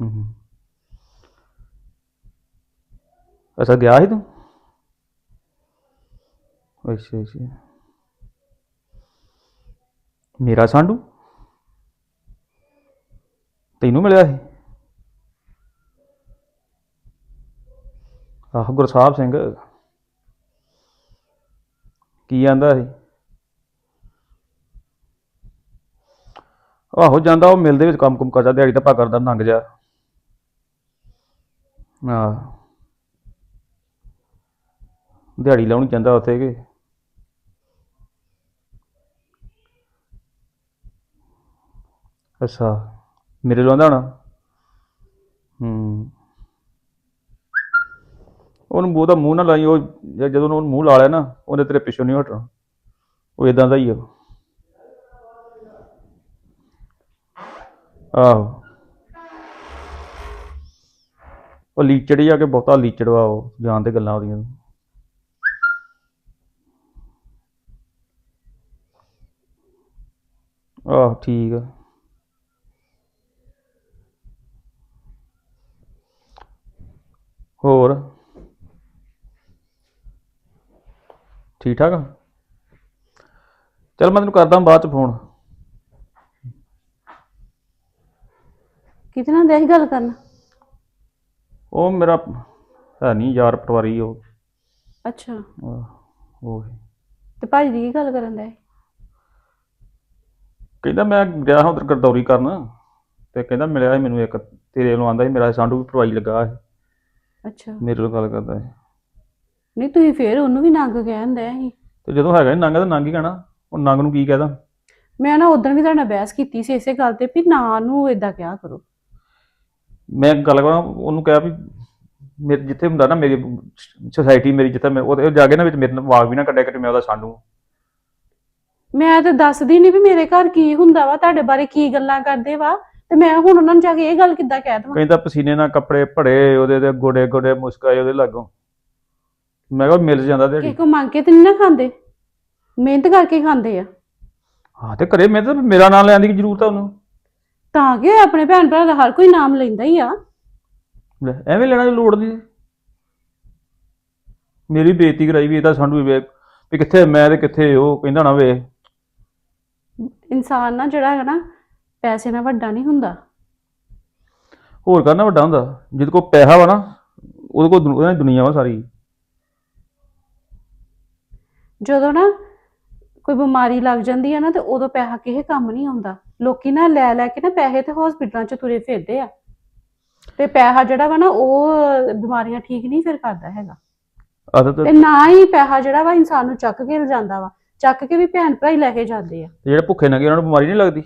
ਹੂੰ। ਅੱਛਾ, ਗਿਆ ਸੀ ਤੂੰ? ਅੱਛਾ ਅੱਛਾ। ਮੇਰਾ ਸਾਂਡੂ? ਤੈਨੂੰ ਮਿਲਿਆ ਸੀ? ਆਹ, ਗੁਰਸਾਹਿਬ ਸਿੰਘ। ਕੀ ਆਂਦਾ ਸੀ? ਆਹੋ ਜਾਂਦਾ ਉਹ ਮਿਲਦੇ ਵਿੱਚ ਕੰਮ ਕੁਮ ਕਰਦਾ, ਦਿਹਾੜੀ ਤਾਂ ਕਰਦਾ, ਨੰਗ ਜਾ। ਆਹ। ਦਿਹਾੜੀ ਲਾਉਣੀ ਜਾਂਦਾ ਉੱਥੇ ਕਿ। ਅੱਛਾ, ਮੇਰੇ ਲਾਉਂਦਾ ਹੋਣਾ? ਹੂੰ। ਉਹਨੂੰ ਬਹੁਤਾ ਮੂੰਹ ਨਾ ਲਾਈ, ਉਹ ਜ- ਜਦੋਂ ਉਹਨੂੰ ਮੂੰਹ ਲਾ ਲਿਆ ਨਾ, ਉਹਨੇ ਤੇਰੇ ਪਿੱਛੋਂ ਨਹੀਂ ਹਟਣਾ। ਉਹ ਇਦਾਂ ਦਾ ਹੀ ਆ। ਆਹੋ। ਉਹ ਲੀਚੜੀ ਆ ਕੇ ਬਹੁਤਾ ਲੀਚੜ ਵਾ ਉਹ ਜਾਣਦੇ ਗੱਲਾਂ ਉਹਦੀਆਂ। ਆਹ, ਠੀਕ ਆ। ਹੋਰ? ਠੀਕ ਠਾਕ ਆ? ਚਲ ਮੈਂ ਤੈਨੂੰ ਕਰਦਾ ਬਾਅਦ ਚ ਫੋਨ ਕਿਤੇ ਨਾਲ ਦੇ ਗੱਲ ਕਰਨਾ। ਉਹ ਮੇਰਾ ਹੈ ਨਹੀਂ ਯਾਰ ਪਟਵਾਰੀ ਉਹ। ਅੱਛਾ। ਆਹ, ਉਹ ਹੀ। ਤੇ ਭਾਜੀ ਦੀ ਕੀ ਗੱਲ ਕਰਨ ਦਾ? ਕਹਿੰਦਾ ਮੈਂ ਗਿਆ ਹਾਂ ਉਧਰ ਗਰਦੌਰੀ ਕਰਨ ਤੇ ਕਹਿੰਦਾ ਮਿਲਿਆ ਸੀ ਮੈਨੂੰ ਇੱਕ ਤੇਰੇ ਨੂੰ ਆਂਦਾ ਸੀ ਮੇਰਾ ਸਾਂਢੂ ਵੀ ਪਟਵਾਰੀ ਲੱਗਾ ਹੈ ਅੱਛਾ। ਮੇਰੇ ਨਾਲ ਗੱਲ ਕਰਦਾ ਹੈ ਨਹੀਂ ਤੁਸੀਂ ਫੇਰ ਉਹਨੂੰ ਵੀ ਨੰਗ ਕਹਿੰਦਾ ਸੀ ਤੇ ਜਦੋਂ ਹੈਗਾ ਨੀ ਨੰਗ ਤਾਂ ਨੰਗ ਹੀ ਕਹਿਣਾ। ਉਹ ਨੰਗ ਨੂੰ ਕੀ ਕਹਦਾ? ਮੈਂ ਨਾ ਉਦੋਂ ਵੀ ਤੁਹਾਡੇ ਨਾਲ ਬਹਿਸ ਕੀਤੀ ਸੀ ਇਸੇ ਗੱਲ ਤੇ ਵੀ ਨਾ ਨੂੰ ਇਦਾਂ ਕਿਹਾ ਕਰੋ। ਮੈਂ ਗੱਲ ਕਰਾਂ ਉਹਨੂੰ ਕਿਹਾ ਵੀ ਮੇਰੇ ਜਿੱਥੇ ਹੁੰਦਾ ਨਾ ਮੇਰੀ ਸੁਸਾਇਟੀ ਮੇਰੀ ਜਿੱਥੇ ਮੈਂ ਉਹ ਜਾ ਕੇ ਨਾ ਵਿੱਚ ਮੇਰੇ ਨਾਲ ਵਾਗ ਵੀ ਨਾ ਕੱਢਿਆ ਕਿ ਮੈਂ ਉਹਦਾ ਹਾਂ। ਮੈਂ ਤਾਂ ਦੱਸਦੀ ਨਹੀਂ ਵੀ ਮੇਰੇ ਘਰ ਕੀ ਹੁੰਦਾ ਵਾ ਤੁਹਾਡੇ ਬਾਰੇ ਕੀ ਗੱਲਾਂ ਕਰਦੇ ਵਾ ਤੇ ਮੈਂ ਹੁਣ ਉਹਨਾਂ ਨੂੰ ਜਾ ਕੇ ਇਹ ਗੱਲ ਕਿੱਦਾਂ ਕਹਿ ਦਵਾਂ? ਕਹਿੰਦਾ ਪਸੀਨੇ ਨਾਲ ਕੱਪੜੇ ਭੜੇ ਉਹਦੇ ਤੇ ਗੋਡੇ ਗੋਡੇ ਮੁਸਕਾਏ ਉਹਦੇ ਲਾਗੋਂ। ਮੈਂ ਕਿਹਾ ਮਿਲ ਜਾਂਦਾ ਕਿਸੇ ਦਿਹਾੜੀ ਕੋ ਮੰਗ ਕੇ ਤੇ ਨਹੀਂ ਨਾ ਖਾਂਦੇ? ਮਿਹਨਤ ਕਰਕੇ ਖਾਂਦੇ ਆ। ਹਾਂ ਤੇ ਘਰੇ ਮੈਂ ਤਾਂ ਮੇਰਾ ਨਾਂ ਲੈਣ ਦੀ ਕੀ ਜ਼ਰੂਰਤ ਆ ਉਹਨੂੰ? ਤਾਂ ਕਿ ਆਪਣੇ ਭੈਣ ਭਰਾ ਦਾ ਹਰ ਕੋਈ ਨਾਮ ਲੈਂਦਾ ਹੀ ਆ। ਲੈ, ਐਵੇਂ ਲੈਣਾ ਦੀ ਲੋੜ ਨਹੀਂ ਮੇਰੀ ਬੇਇੱਜ਼ਤੀ ਕਰਾਈ ਵੀ ਇਹ ਤਾਂ ਸਾਨੂੰ ਵੇ ਵੀ ਕਿੱਥੇ ਮੈਂ ਤੇ ਕਿੱਥੇ ਉਹ ਕਹਿੰਦਾ ਨਾ ਵੇ। ਇਨਸਾਨ ਨਾ ਜਿਹੜਾ ਹੈ ਨਾ ਪੈਸੇ ਨਾਲ ਵੱਡਾ ਨਹੀਂ ਹੁੰਦਾ। ਹੋਰ ਕਰਨਾ ਵੱਡਾ ਹੁੰਦਾ? ਜਿਹਦੇ ਕੋਲ ਪੈਸਾ ਵਾ ਨਾ ਉਹਦੇ ਕੋਲ ਦੁ- ਉਹਦੇ ਨਾਲ ਦੁਨੀਆ ਵਾ ਸਾਰੀ। ਜਦੋਂ ਨਾ ਕੋਈ ਬਿਮਾਰੀ ਲੱਗ ਜਾਂਦੀ ਹੈ ਨਾ ਤੇ ਉਦੋਂ ਪੈਸਾ ਕਿਸੇ ਕੰਮ ਨਹੀਂ ਆਉਂਦਾ। ਲੋਕੀ ਨਾ ਲੈ ਲੈ ਕੇ ਨਾ ਪੈਸੇ ਤੇ ਹਸਪੀਟਲਾਂ 'ਚ ਤੁਰੇ ਫਿਰਦੇ ਆ। ਤੇ ਪੈਸਾ ਜਿਹੜਾ ਵਾ ਨਾ ਉਹ ਬਿਮਾਰੀਆਂ ਠੀਕ ਨਹੀਂ ਫਿਰ ਕਰਦਾ ਹੈਗਾ। ਤੇ ਨਾ ਹੀ ਪੈਸਾ ਜਿਹੜਾ ਵਾ ਇਨਸਾਨ ਨੂੰ ਚੱਕ ਕੇ ਲਿਜਾਂਦਾ ਵਾ ਚੱਕ ਕੇ ਵੀ ਭੈਣ ਭਰਾ ਹੀ ਲੈ ਕੇ ਜਾਂਦੇ ਆ। ਜਿਹੜੇ ਭੁੱਖੇ ਨੰਗੇ ਉਹਨਾਂ ਨੂੰ ਬਿਮਾਰੀ ਨਹੀਂ ਲੱਗਦੀ?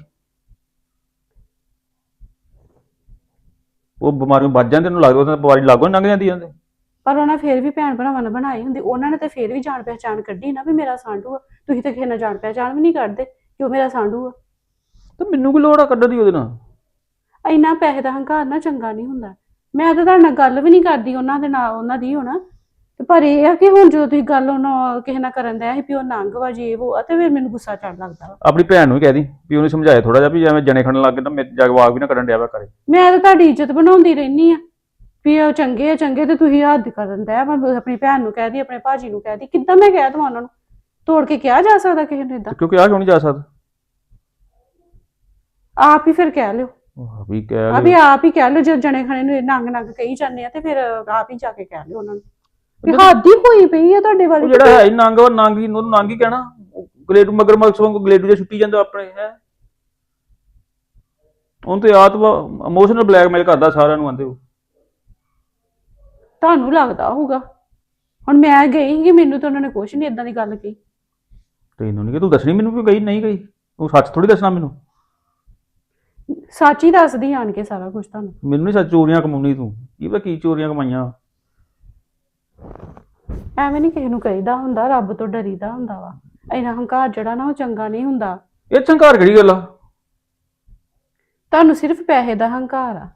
ਉਹ ਬਿਮਾਰੀ ਨੂੰ ਵੱਜ ਜਾਂਦੇ ਉਹਨੂੰ ਲੱਗਦਾ ਉਹਨਾਂ ਬਿਮਾਰੀ ਲਾਗੋਂ ਲੰਘ ਜਾਂਦੀ ਜਾਂਦੇ ਪਰ ਉਹਨਾਂ ਫੇਰ ਵੀ ਭੈਣ ਭਰਾਵਾਂ ਨਾਲ ਬਣਾਈ ਹੁੰਦੀ ਉਹਨਾਂ ਨੇ ਤੇ ਫੇਰ ਵੀ ਜਾਣ ਪਹਿਚਾਣ ਕੱਢੀ ਨਾ ਵੀ ਮੇਰਾ ਸਾਂਢੂ ਆ। ਤੁਸੀਂ ਤਾਂ ਕਿਸੇ ਨਾਲ ਜਾਣ ਪਹਿਚਾਣ ਵੀ ਨਹੀਂ ਕੱਢਦੇ ਕਿ ਉਹ ਮੇਰਾ ਸਾਂਢੂ ਆ। ਤੇ ਮੈਨੂੰ ਕੀ ਲੋੜ ਆ ਕੱਢਣ ਦੀ ਉਹਦੇ ਨਾਲ? ਇੰਨਾ ਪੈਸੇ ਦਾ ਹੰਕਾਰ ਨਾ ਚੰਗਾ ਨਹੀਂ ਹੁੰਦਾ। ਮੈਂ ਤਾਂ ਤੁਹਾਡੇ ਨਾਲ ਗੱਲ ਵੀ ਨਹੀਂ ਕਰਦੀ ਉਹਨਾਂ ਦੇ ਨਾਲ ਉਹਨਾਂ ਦੀ ਹੁਣ। ਤੇ ਪਰ ਇਹ ਆ ਕਿ ਹੁਣ ਜਦੋਂ ਤੁਸੀਂ ਗੱਲ ਉਹਨਾਂ ਕਿਸੇ ਨਾਲ ਕਰਨ ਦਾ ਸੀ ਵੀ ਉਹ ਨੰਗ ਵਾ ਜੇ ਉਹ ਆ ਤੇ ਫਿਰ ਮੈਨੂੰ ਗੁੱਸਾ ਚੜ ਲੱਗਦਾ ਵਾ। ਆਪਣੀ ਭੈਣ ਨੂੰ ਵੀ ਕਹਿ ਦੀ ਵੀ ਉਹਨੂੰ ਸਮਝਾਏ ਥੋੜਾ ਜਿਹਾ ਵੀ ਐਵੇਂ ਜਣੇ ਖੜਨ ਲੱਗ ਗਏ ਤਾਂ ਮੇਰੇ ਜਗਵਾਗ ਵੀ ਨਾ ਕੱਢਣ ਡਿਆ ਵਾ ਕਰੇ ਮੈਂ ਤਾਂ ਤੁਹਾਡੀ ਇੱਜ਼ਤ ਬਣਾਉਂਦੀ ਰਹਿਨੀ ਆ। ਵੀ ਉਹ ਚੰਗੇ ਆ ਚੰਗੇ ਤੇ ਤੁਸੀਂ ਹੱਦ ਕਰਨ ਦਾ ਮੈਂ ਆਪਣੀ ਭੈਣ ਨੂੰ ਕਹਿ ਦੀ ਆਪਣੇ ਭਾਜੀ ਨੂੰ ਕਹਿ ਦੀ ਕਿੱਦਾਂ ਮੈਂ ਕਹਿ ਦਵਾਂ ਉਹਨਾਂ ਨੂੰ? ਤੋੜ ਕੇ ਕਿਹਾ ਜਾ ਸਕਦਾ ਕਿਸੇ ਨੂੰ ਇਦਾਂ ਕਿਉਂਕਿ ਆ ਕਿਉਂ ਨਹੀਂ ਜਾ ਸਕਦਾ? ਆਪ ਹੀ ਫਿਰ ਕਹਿ ਲਿਓ। ਆਹ ਵੀ ਕਹਿ ਆ ਲਿਓ। ਵੀ ਆਪ ਹੀ ਕਹਿ ਲਿਓ ਜਦ ਜਣੇ ਖਣੇ ਨੂੰ ਨੰਗ ਨੰਗ ਕਹੀ ਜਾਂਦੇ ਆ ਤੇ ਫਿਰ ਆਪ ਹੀ ਜਾ ਕੇ ਕਹਿ ਲਿਓ ਉਹਨਾਂ ਨੂੰ। ਵੀ ਹੱਦ ਹੀ ਹੋਈ ਪਈ ਆ ਤੁਹਾਡੇ ਉਹ ਵਾਲੀ ਜਿਹੜਾ ਹੈ ਹੀ ਨੰਗ ਵਾ ਨੰਗ ਹੀ ਉਹਨੂੰ ਨੰਗ ਹੀ ਕਹਿਣਾ। ਉਹ ਗਲੇਡੂ ਮਗਰ ਮਗਸ ਵਾਂਗੂ ਗਲੇਡੂ ਦੇ ਛੁੱਟੀ ਜਾਂਦਾ ਆਪਣੇ ਹੈ। ਉਹਨੂੰ ਤੇ ਆਤ ਇਮੋਸ਼ਨਲ ਬਲੈਕਮੇਲ ਕਰਦਾ ਸਾਰਿਆਂ ਨੂੰ ਆਂਦੇ ਉਹ। ਤੁਹਾਨੂੰ ਲੱਗਦਾ ਹੋਊਗਾ। ਹੁਣ ਮੈਂ ਗਈ ਕਿ ਮੈਨੂੰ ਤਾਂ ਉਹਨਾਂ ਨੇ ਕੁਛ ਨਹੀਂ ਇਦਾਂ ਦੀ ਗੱਲ ਕਹੀ। ਤੈਨੂੰ ਨਹੀਂ ਕਿ ਤੂੰ ਦੱਸਣੀ ਮੈਨੂੰ ਵੀ ਗਈ ਨਹੀਂ ਗਈ? ਤੂੰ ਸੱਚ ਥੋੜੀ ਦੱਸਣਾ ਮੈਨੂੰ? ਸੱਚ ਹੀ ਦੱਸਦੀ ਆਣ ਕੇ ਸਾਰਾ ਕੁਝ ਤੁਹਾਨੂੰ। ਮੈਨੂੰ ਨਹੀਂ ਸੱਚ ਚੋਰੀਆਂ ਕਮਾਉਣੀ ਤੂੰ। ਕੀ ਪਤਾ ਕੀ ਚੋਰੀਆਂ ਕਮਾਈਆਂ। ਐਵੇਂ ਨਹੀਂ ਕਿਸੇ ਨੂੰ ਕਹੀਦਾ ਹੁੰਦਾ ਰੱਬ ਤੋਂ ਡਰੀਦਾ ਹੁੰਦਾ ਵਾ। ਇੰਨਾ ਹੰਕਾਰ ਜਿਹੜਾ ਨਾ ਉਹ ਚੰਗਾ ਨਹੀਂ ਹੁੰਦਾ। ਇਹ ਚੰਕਾਰ ਕਿਹੜੀ ਗੱਲ ਆ? ਤੁਹਾਨੂੰ ਸਿਰਫ ਪੈਸੇ ਦਾ ਹੰਕਾਰ ਆ।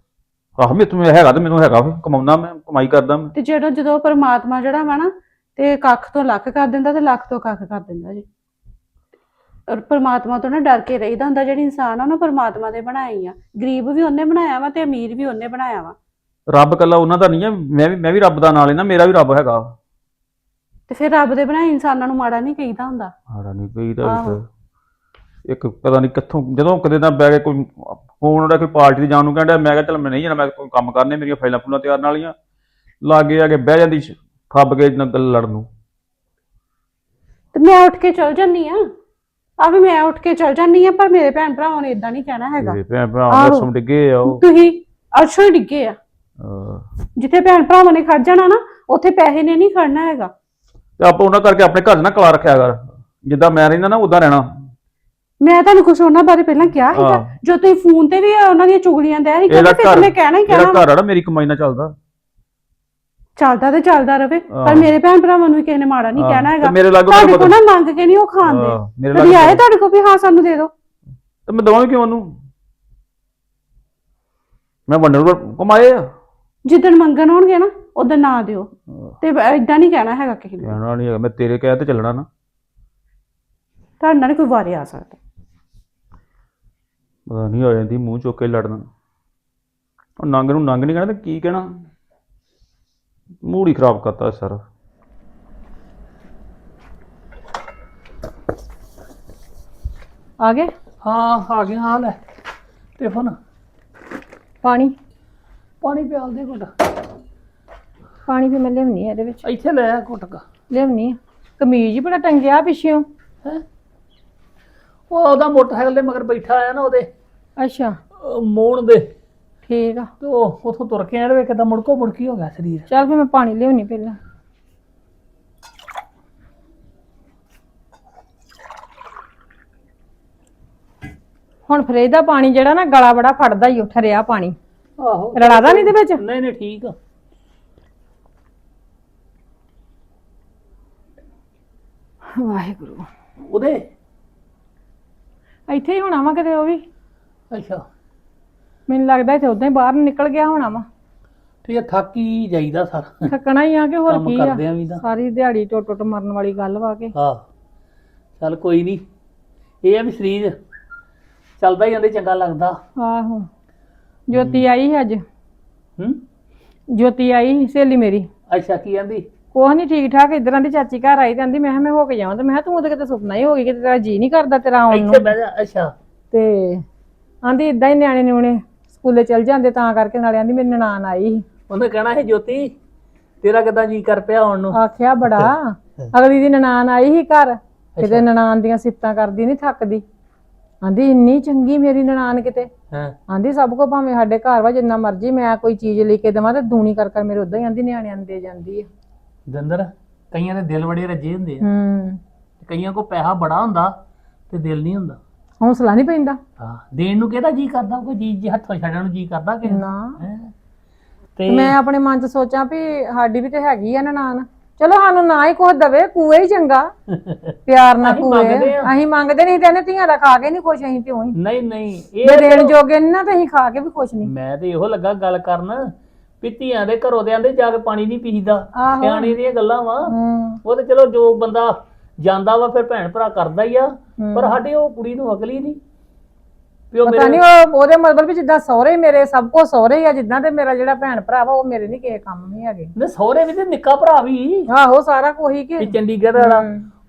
ਆਹ ਮੈਂ ਤੂੰ ਹੈਗਾ ਤੇ ਮੈਨੂੰ ਹੈਗਾ ਕਮਾਉਣਾ ਮੈਂ ਕਮਾਈ ਕਰਦਾ ਮੈਂ। ਤੇ ਜਿਹੜਾ ਜਦੋਂ ਪਰਮਾਤਮਾ ਜਿਹੜਾ ਵਾ ਨਾ ਤੇ ਕੱਖ ਤੋਂ ਲੱਖ ਕਰ ਦਿੰਦਾ ਤੇ ਲੱਖ ਤੋਂ ਕੱਖ ਕਰ ਦਿੰਦਾ ਜੀ। ਔਰ ਪਰਮਾਤਮਾ ਤੋਂ ਨਾ ਡਰ ਕੇ ਰਹੀਦਾ ਹੁੰਦਾ ਜਿਹੜੀ ਇਨਸਾਨ ਆ ਨਾ ਪਰਮਾਤਮਾ ਦੇ ਬਣਾਏ ਆ। ਗਰੀਬ ਵੀ ਉਹਨੇ ਬਣਾਇਆ ਵਾ ਤੇ ਅਮੀਰ ਵੀ ਉਹਨੇ ਬਣਾਇਆ ਵਾ। ਰੱਬ ਕੱਲਾ ਉਹਨਾਂ ਦਾ ਨਹੀਂ ਆ ਮੈਂ ਵੀ ਮੈਂ ਵੀ ਰੱਬ ਦਾ ਨਾਲ ਲੈਣਾ ਮੇਰਾ ਵੀ ਰੱਬ ਹੈਗਾ ਤੇ ਫਿਰ ਰੱਬ ਦੇ ਬਣਾਏ ਇਨਸਾਨਾਂ ਨੂੰ ਮਾੜਾ ਨਹੀਂ ਕਹੀਦਾ ਹੁੰਦਾ। ਹਾਰਾ ਨਹੀਂ ਕੋਈ ਆਹੋ। ਇੱਕ ਪਤਾ ਨਹੀਂ ਕਿੱਥੋਂ ਜਦੋਂ ਕਦੇ ਤਾਂ ਬੈ ਕੇ ਕੋਈ ਫੋਨ ਉਹਦਾ ਕੋਈ ਪਾਰਟੀ ਤੇ ਜਾਣ ਨੂੰ ਕਹਿੰਦਾ ਮੈਂ ਕਿਹਾ ਚੱਲ ਮੈਂ ਨਹੀਂ ਜਾਣਾ ਮੈਂ ਕੋਈ ਕੰਮ ਕਰਨੇ ਮੇਰੀਆਂ ਫਾਈਲਾਂ ਫੂਲਾਂ ਤਿਆਰ ਨਾਲੀਆਂ ਲਾਗੇ ਆ ਕੇ ਬਹਿ ਜਾਂਦੀ ਸ਼- ਖੱਬ ਕੇ ਨਾਲ ਗੱਲ ਲੜਨ ਨੂੰ। ਤੇ ਮੈਂ ਉੱਠ ਕੇ ਚਲ ਜੰਨੀ ਆ। ਆ ਵੀ ਮੈਂ ਉੱਠ ਕੇ ਚਲ ਜੰਨੀ ਆ ਪਰ ਮੇਰੇ ਭੈਣ ਭਰਾਵਾਂ ਨੇ ਇਦਾਂ ਨਹੀਂ ਕਹਿਣਾ ਹੈਗਾ। ਮੇਰੇ ਭੈਣ ਭਰਾ ਆਹੋ। ਦੇ ਸਮ ਡਿੱਗੇ ਆ ਉਹ। ਤੁਸੀਂ ਅਰਸ਼ੋਂ ਡਿੱਗੇ ਆ। ਜਿੱਥੇ ਭੈਣ ਭਰਾਵਾਂ ਨੇ ਖੜ ਜਾਣਾ ਨਾ ਉੱਥੇ ਪੈਸੇ ਨੇ ਨਹੀਂ ਖੜਨਾ ਹੈਗਾ। ਤੇ ਆਪਾਂ ਉਹਨਾਂ ਕਰਕੇ ਆਪਣੇ ਘਰ ਨਾ ਕਲਾ ਰੱਖਿਆ ਕਰ। ਜਿੱਦਾਂ ਮੈਂ ਰਹਿੰਦਾ ਨਾ ਉਦਾਂ ਰਹਿਣਾ। ਮੈਂ ਤੁਹਾਨੂੰ ਕੁਝ ਉਹਨਾਂ ਬਾਰੇ ਪਹਿਲਾਂ ਕਿਹਾ। ਹੈਗਾ ਜੋ ਤੁਸੀਂ ਫੋਨ ਤੇ ਵੀ ਉਹਨਾਂ ਦੀਆਂ ਚੁਗਲੀਆਂ ਦੇ ਰਹੀ ਇਹਦਾ ਕਹਿੰਦੇ ਫਿਰ ਮੈਂ ਕਹਿਣਾ ਹੀ ਕਹਿਣਾ ਘਰ ਆ ਨਾ ਮੇਰੀ ਕਮਾਈ ਨਾਲ ਚੱਲਦਾ। ਚੱਲਦਾ ਤੇ ਚੱਲਦਾ ਰਵੇ ਪਰ ਹਾਂ। ਮੇਰੇ ਭੈਣ ਭਰਾਵਾਂ ਨੂੰ ਵੀ ਕਿਸੇ ਨੇ ਮਾੜਾ ਨਹੀਂ ਹਾਂ, ਕਹਿਣਾ ਹੈਗਾ। ਮੇਰੇ ਲਾਗੋਂ ਤੁਹਾਡੇ ਕੋਲ ਨਾ ਮੰਗ ਕੇ ਨਹੀਂ ਉਹ ਖਾਂਦੇ। ਹਾਂ, ਮੇਰੇ ਕਦੀ ਆਏ ਤੁਹਾਡੇ ਕੋਲ ਵੀ ਹਾਂ ਸਾਨੂੰ ਦੇ ਦਿਓ। ਤੇ ਮੈਂ ਦਵਾਂ ਕਿਉਂ ਉਹਨੂੰ? ਮੈਂ ਵੰਡਣ ਨੂੰ ਕਮਾਏ ਆ। ਜਿੱਦਣ ਮੰਗਣ ਹੋਣਗੇ ਨਾ ਉਦੋਂ ਨਾ ਦਿਓ। ਤੇ ਇਦਾਂ ਨਹੀਂ ਕਹਿਣਾ ਹੈਗਾ ਕਿਸੇ ਨੂੰ। ਕਹਿਣਾ ਨਹੀਂ ਹੈਗਾ ਮੈਂ ਤੇਰੇ ਕਹਿ ਤੇ ਚੱਲਣਾ ਨਾ। ਤੁਹਾਡੇ ਨਾਲ ਕੋਈ ਵਾਰੇ ਆ ਸਕਦਾ। ਪਤਾ ਨਹੀਂ ਆ ਜਾਂਦੀ ਮੂੰਹ ਚੁੱਕ ਕੇ ਲੜਨ। ਉਹ ਨੰਗ ਨੂੰ ਨੰਗ ਨਹੀਂ ਕਹਿਣਾ ਤੇ ਕੀ ਕਹਿਣਾ? ਮੂਡ ਹੀ ਖਰਾਬ ਕਰਤਾ ਸਰ। ਆ ਗਏ? ਹਾਂ ਆ ਗਿਆ ਹਾਲ ਹੈ ਟਿਫਨ। ਪਾਣੀ? ਪਾਣੀ ਪਿਆਲ ਦੇ ਘੁੱਟ। ਪਾਣੀ ਵੀ ਮੈਂ ਲਿਆਉਣੀ ਆ ਇਹਦੇ ਵਿੱਚ। ਇੱਥੇ ਲੈ ਆ ਘੁੱਟ ਕਾ। ਲਿਆਉਣੀ ਆ। ਕਮੀਜ਼ ਹੀ ਬੜਾ ਟੰਗਿਆ ਪਿੱਛਿਓਂ ਹੈ? ਉਹ ਉਹਦਾ ਮੋਟਰਸਾਈਕਲ ਦੇ ਮਗਰ ਬੈਠਾ ਆਇਆ ਨਾ ਉਹਦੇ। ਅੱਛਾ। ਅਹ ਮੋਹਣ ਦੇ। ਠੀਕ ਆ। ਤੇ ਉਹ ਉਥੋਂ ਤੁਰ ਕੇ ਆਇਆ ਤੇ ਕਿਦਾਂ ਮੁੜਕੋ ਮੁੜਕੀ ਹੋ ਗਿਆ ਸਰੀਰ। ਚੱਲ ਫਿਰ ਮੈਂ ਪਾਣੀ ਲਿਆਉਣੀ ਪਹਿਲਾਂ। ਹੁਣ ਫਰੇਜ ਦਾ ਪਾਣੀ ਜਿਹੜਾ ਨਾ ਗਲਾ ਬੜਾ ਫੜਦਾ ਹੀ ਉੱਠ ਰਿਹਾ ਪਾਣੀ। ਆਹੋ। ਰਲਾਦਾ ਨਹੀਂ ਇਹਦੇ ਵਿੱਚ? ਨਹੀਂ ਨਹੀਂ ਠੀਕ ਆ। ਵਾਹਿਗੁਰੂ। ਉਹਦੇ? ਇੱਥੇ ਹੀ ਹੋਣਾ ਵਾ ਕਿਤੇ ਉਹ ਵੀ? ਅੱਛਾ। ਮੈਨੂੰ ਲੱਗਦਾ ਇੱਥੇ ਉਦਾਂ ਹੀ ਬਾਹਰ ਨਿਕਲ ਗਿਆ ਹੋਣਾ ਵਾ। ਠੀਕ ਆ ਥੱਕ ਹੀ ਜਾਈਦਾ ਸਾਰਾ। ਥੱਕਣਾ ਹੀ ਆ ਕਿ ਹੋਰ ਕੰਮ ਕੀ ਆ? ਕਰਦੇ ਆ ਵੀ ਤਾਂ। ਸਾਰੀ ਦਿਹਾੜੀ ਟੁੱਟ ਟੁੱਟ ਮਰਨ ਵਾਲੀ ਗੱਲ ਵਾ ਕੇ। ਹਾਂ। ਚੱਲ ਕੋਈ ਨਹੀਂ ਇਹ ਆ ਵੀ ਸਰੀਰ ਚੱਲਦਾ ਹੀ ਜਾਂਦੇ ਚੰਗਾ ਲੱਗਦਾ। ਆਹੋ। ਜੋਤੀ ਆਈ ਸੀ ਅੱਜ? ਹੂੰ? ਜੋਤੀ ਆਈ ਸੀ ਸਹੇਲੀ ਮੇਰੀ। ਅੱਛਾ ਕੀ ਕਹਿੰਦੀ? ਕੋਹ ਨਹੀਂ ਠੀਕ ਠਾਕ ਇਧਰਾਂ ਦੀ ਚਾਚੀ ਘਰ ਆਈ ਤੇ ਕਹਿੰਦੀ ਮੈਂ ਕਿਹਾ ਮੈਂ ਹੋ ਕੇ ਜਾਵਾਂ। ਤੇ ਮੈਂ ਕਿਹਾ ਤੂੰ ਤਾਂ ਕਿਤੇ ਸੁਪਨਾ ਹੀ ਹੋ ਗਈ ਕਿਤੇ ਤੇਰਾ ਜੀ ਨਹੀਂ ਕਰਦਾ ਤੇਰਾ ਆਉਣ ਇੱਥੇ ਨੂੰ। ਬਹਿ ਜਾ। ਅੱਛਾ। ਤੇ ਆਂਦੀ ਇਦਾਂ ਹੀ ਨਿਆਣੇ ਨਿਉਣੇ ਸਕੂਲੇ ਚਲ ਜਾਂਦੇ ਤਾਂ ਕਰਕੇ ਨਾਲੇ ਆਂਦੀ ਮੇਰੀ ਨਨਾਣ ਆਈ ਸੀ। ਉਹਨੇ ਕਹਿਣਾ ਹੈ ਜੋਤੀ ਤੇਰਾ ਕਿਦਾਂ ਜੀ ਕਰ ਪਿਆ ਆਉਣ ਨੂੰ? ਆਖਿਆ ਬੜਾ। ਅਗਲੀ ਦੀ ਨਨਾਣ ਆਈ ਸੀ ਘਰ। ਕਿਤੇ ਨਨਾਣ ਦੀਆਂ ਸਿਫਤਾਂ ਕਰਦੀ ਨਹੀਂ ਥੱਕਦੀ। ਆਂਦੀ ਇੰਨੀ ਚੰਗੀ ਮੇਰੀ ਨਨਾਣ ਕਿਤੇ। ਹਾਂ। ਆਂਦੀ ਸਭ ਕੋ ਭਾਵੇਂ ਸਾਡੇ ਘਰ ਵਾ ਜਿੰਨਾ ਮਰਜ਼ੀ ਮੈਂ ਕੋਈ ਚੀਜ਼ ਲੈ ਕੇ ਦੇਵਾਂ ਤੇ ਦੂਣੀ ਕਰ ਕਰ ਮੇਰੇ ਉਦਾਂ ਹੀ ਆਂਦੀ ਨਿਆਣਿਆਂ ਨੂੰ ਦੇ ਜਾਂਦੀ ਆ। ਦੰਦਰ ਕਈਆਂ ਦੇ ਦਿਲ ਬੜੇ ਰੱਜੇ ਹੁੰਦੇ ਆ। ਹੂੰ। ਕਈਆਂ ਕੋ ਪੈਸਾ ਬੜਾ ਹੁੰਦਾ ਤੇ ਦਿਲ ਨਹੀਂ ਹੁੰਦਾ। ਹੌਸਲਾ ਨਹੀਂ ਪੈਂਦਾ। ਹਾਂ ਦੇਣ ਨੂੰ ਕਿਹਦਾ ਜੀ ਕਰਦਾ? ਕੋਈ ਚੀਜ਼ ਜੇ ਹੱਥੋਂ ਛੱਡਣ ਨੂੰ ਜੀ ਕਰਦਾ ਕਿ ਨਾ? ਤੇ ਮੈਂ ਆਪਣੇ ਮਨ 'ਚ ਸੋਚਾਂ ਵੀ ਸਾਡੀ ਵੀ ਤੇ ਹੈਗੀ ਆ ਨਨਾਣ। ਚਲੋ ਸਾਨੂੰ ਨਾ ਹੀ ਕੁਝ ਦਵੇ ਕੂਏ ਹੀ ਚੰਗਾ। [laughs] ਪਿਆਰ ਨਾਲ ਕੂਏ। ਅਸੀਂ ਮੰਗਦੇ ਨਹੀਂ ਤੇ ਇਹਨੇ ਧੀਆਂ ਦਾ ਖਾ ਕੇ ਨਹੀਂ ਖੁਸ਼ ਅਸੀਂ ਤੇ ਉਹੀ। ਨਹੀਂ ਨਹੀਂ ਇਹ ਦੇਣ ਜੋਗੇ ਨੀ ਨਾ ਤੇ ਅਸੀਂ ਖਾ ਕੇ ਵੀ ਖੁਸ਼ ਨਹੀਂ। ਮੈਂ ਤੇ ਇਹੋ ਲੱਗਾ ਗੱਲ ਕਰਨ ਧੀਆਂ ਦੇ ਘਰੋਂ ਦੇ ਆਂਦੇ ਜਾ ਕੇ ਪਾਣੀ ਨਹੀਂ ਪੀਦਾ ਆਹੋ। ਸਿਆਣੇ ਦੀਆਂ ਗੱਲਾਂ ਵਾ। ਉਹ ਤੇ ਚਲੋ ਜੋ ਬੰਦਾ ਜਾਂਦਾ ਵਾ ਫਿਰ ਭੈਣ ਭਰਾ ਕਰਦਾ ਹੀ ਆ ਪਰ ਸਾਡੇ ਉਹ ਕੁੜੀ ਨੂੰ ਅਕਲ ਹੀ ਨਹੀਂ। ਵੀ ਉਹ ਪਤਾ ਮੇਰੇ ਨਹੀਂ ਉਹ ਉਹਦੇ ਮਤਲਬ ਵੀ ਜਿੱਦਾਂ ਸਹੁਰੇ ਮੇਰੇ ਸਭ ਕੋ ਸਹੁਰੇ ਹੀ ਆ ਜਿੱਦਾਂ ਤੇ ਮੇਰਾ ਜਿਹੜਾ ਭੈਣ ਭਰਾ ਵਾ ਉਹ ਮੇਰੇ ਨਹੀਂ ਕਿਸੇ ਕੰਮ ਨਹੀਂ ਹੈਗੇ। ਨੇ ਸਹੁਰੇ ਵੀ ਤੇ ਨਿੱਕਾ ਭਰਾ ਵੀ। ਆਹੋ ਸਾਰਾ ਕੋਈ ਕਿ ਵੀ ਚੰਡੀਗੜ੍ਹ ਵਾਲਾ।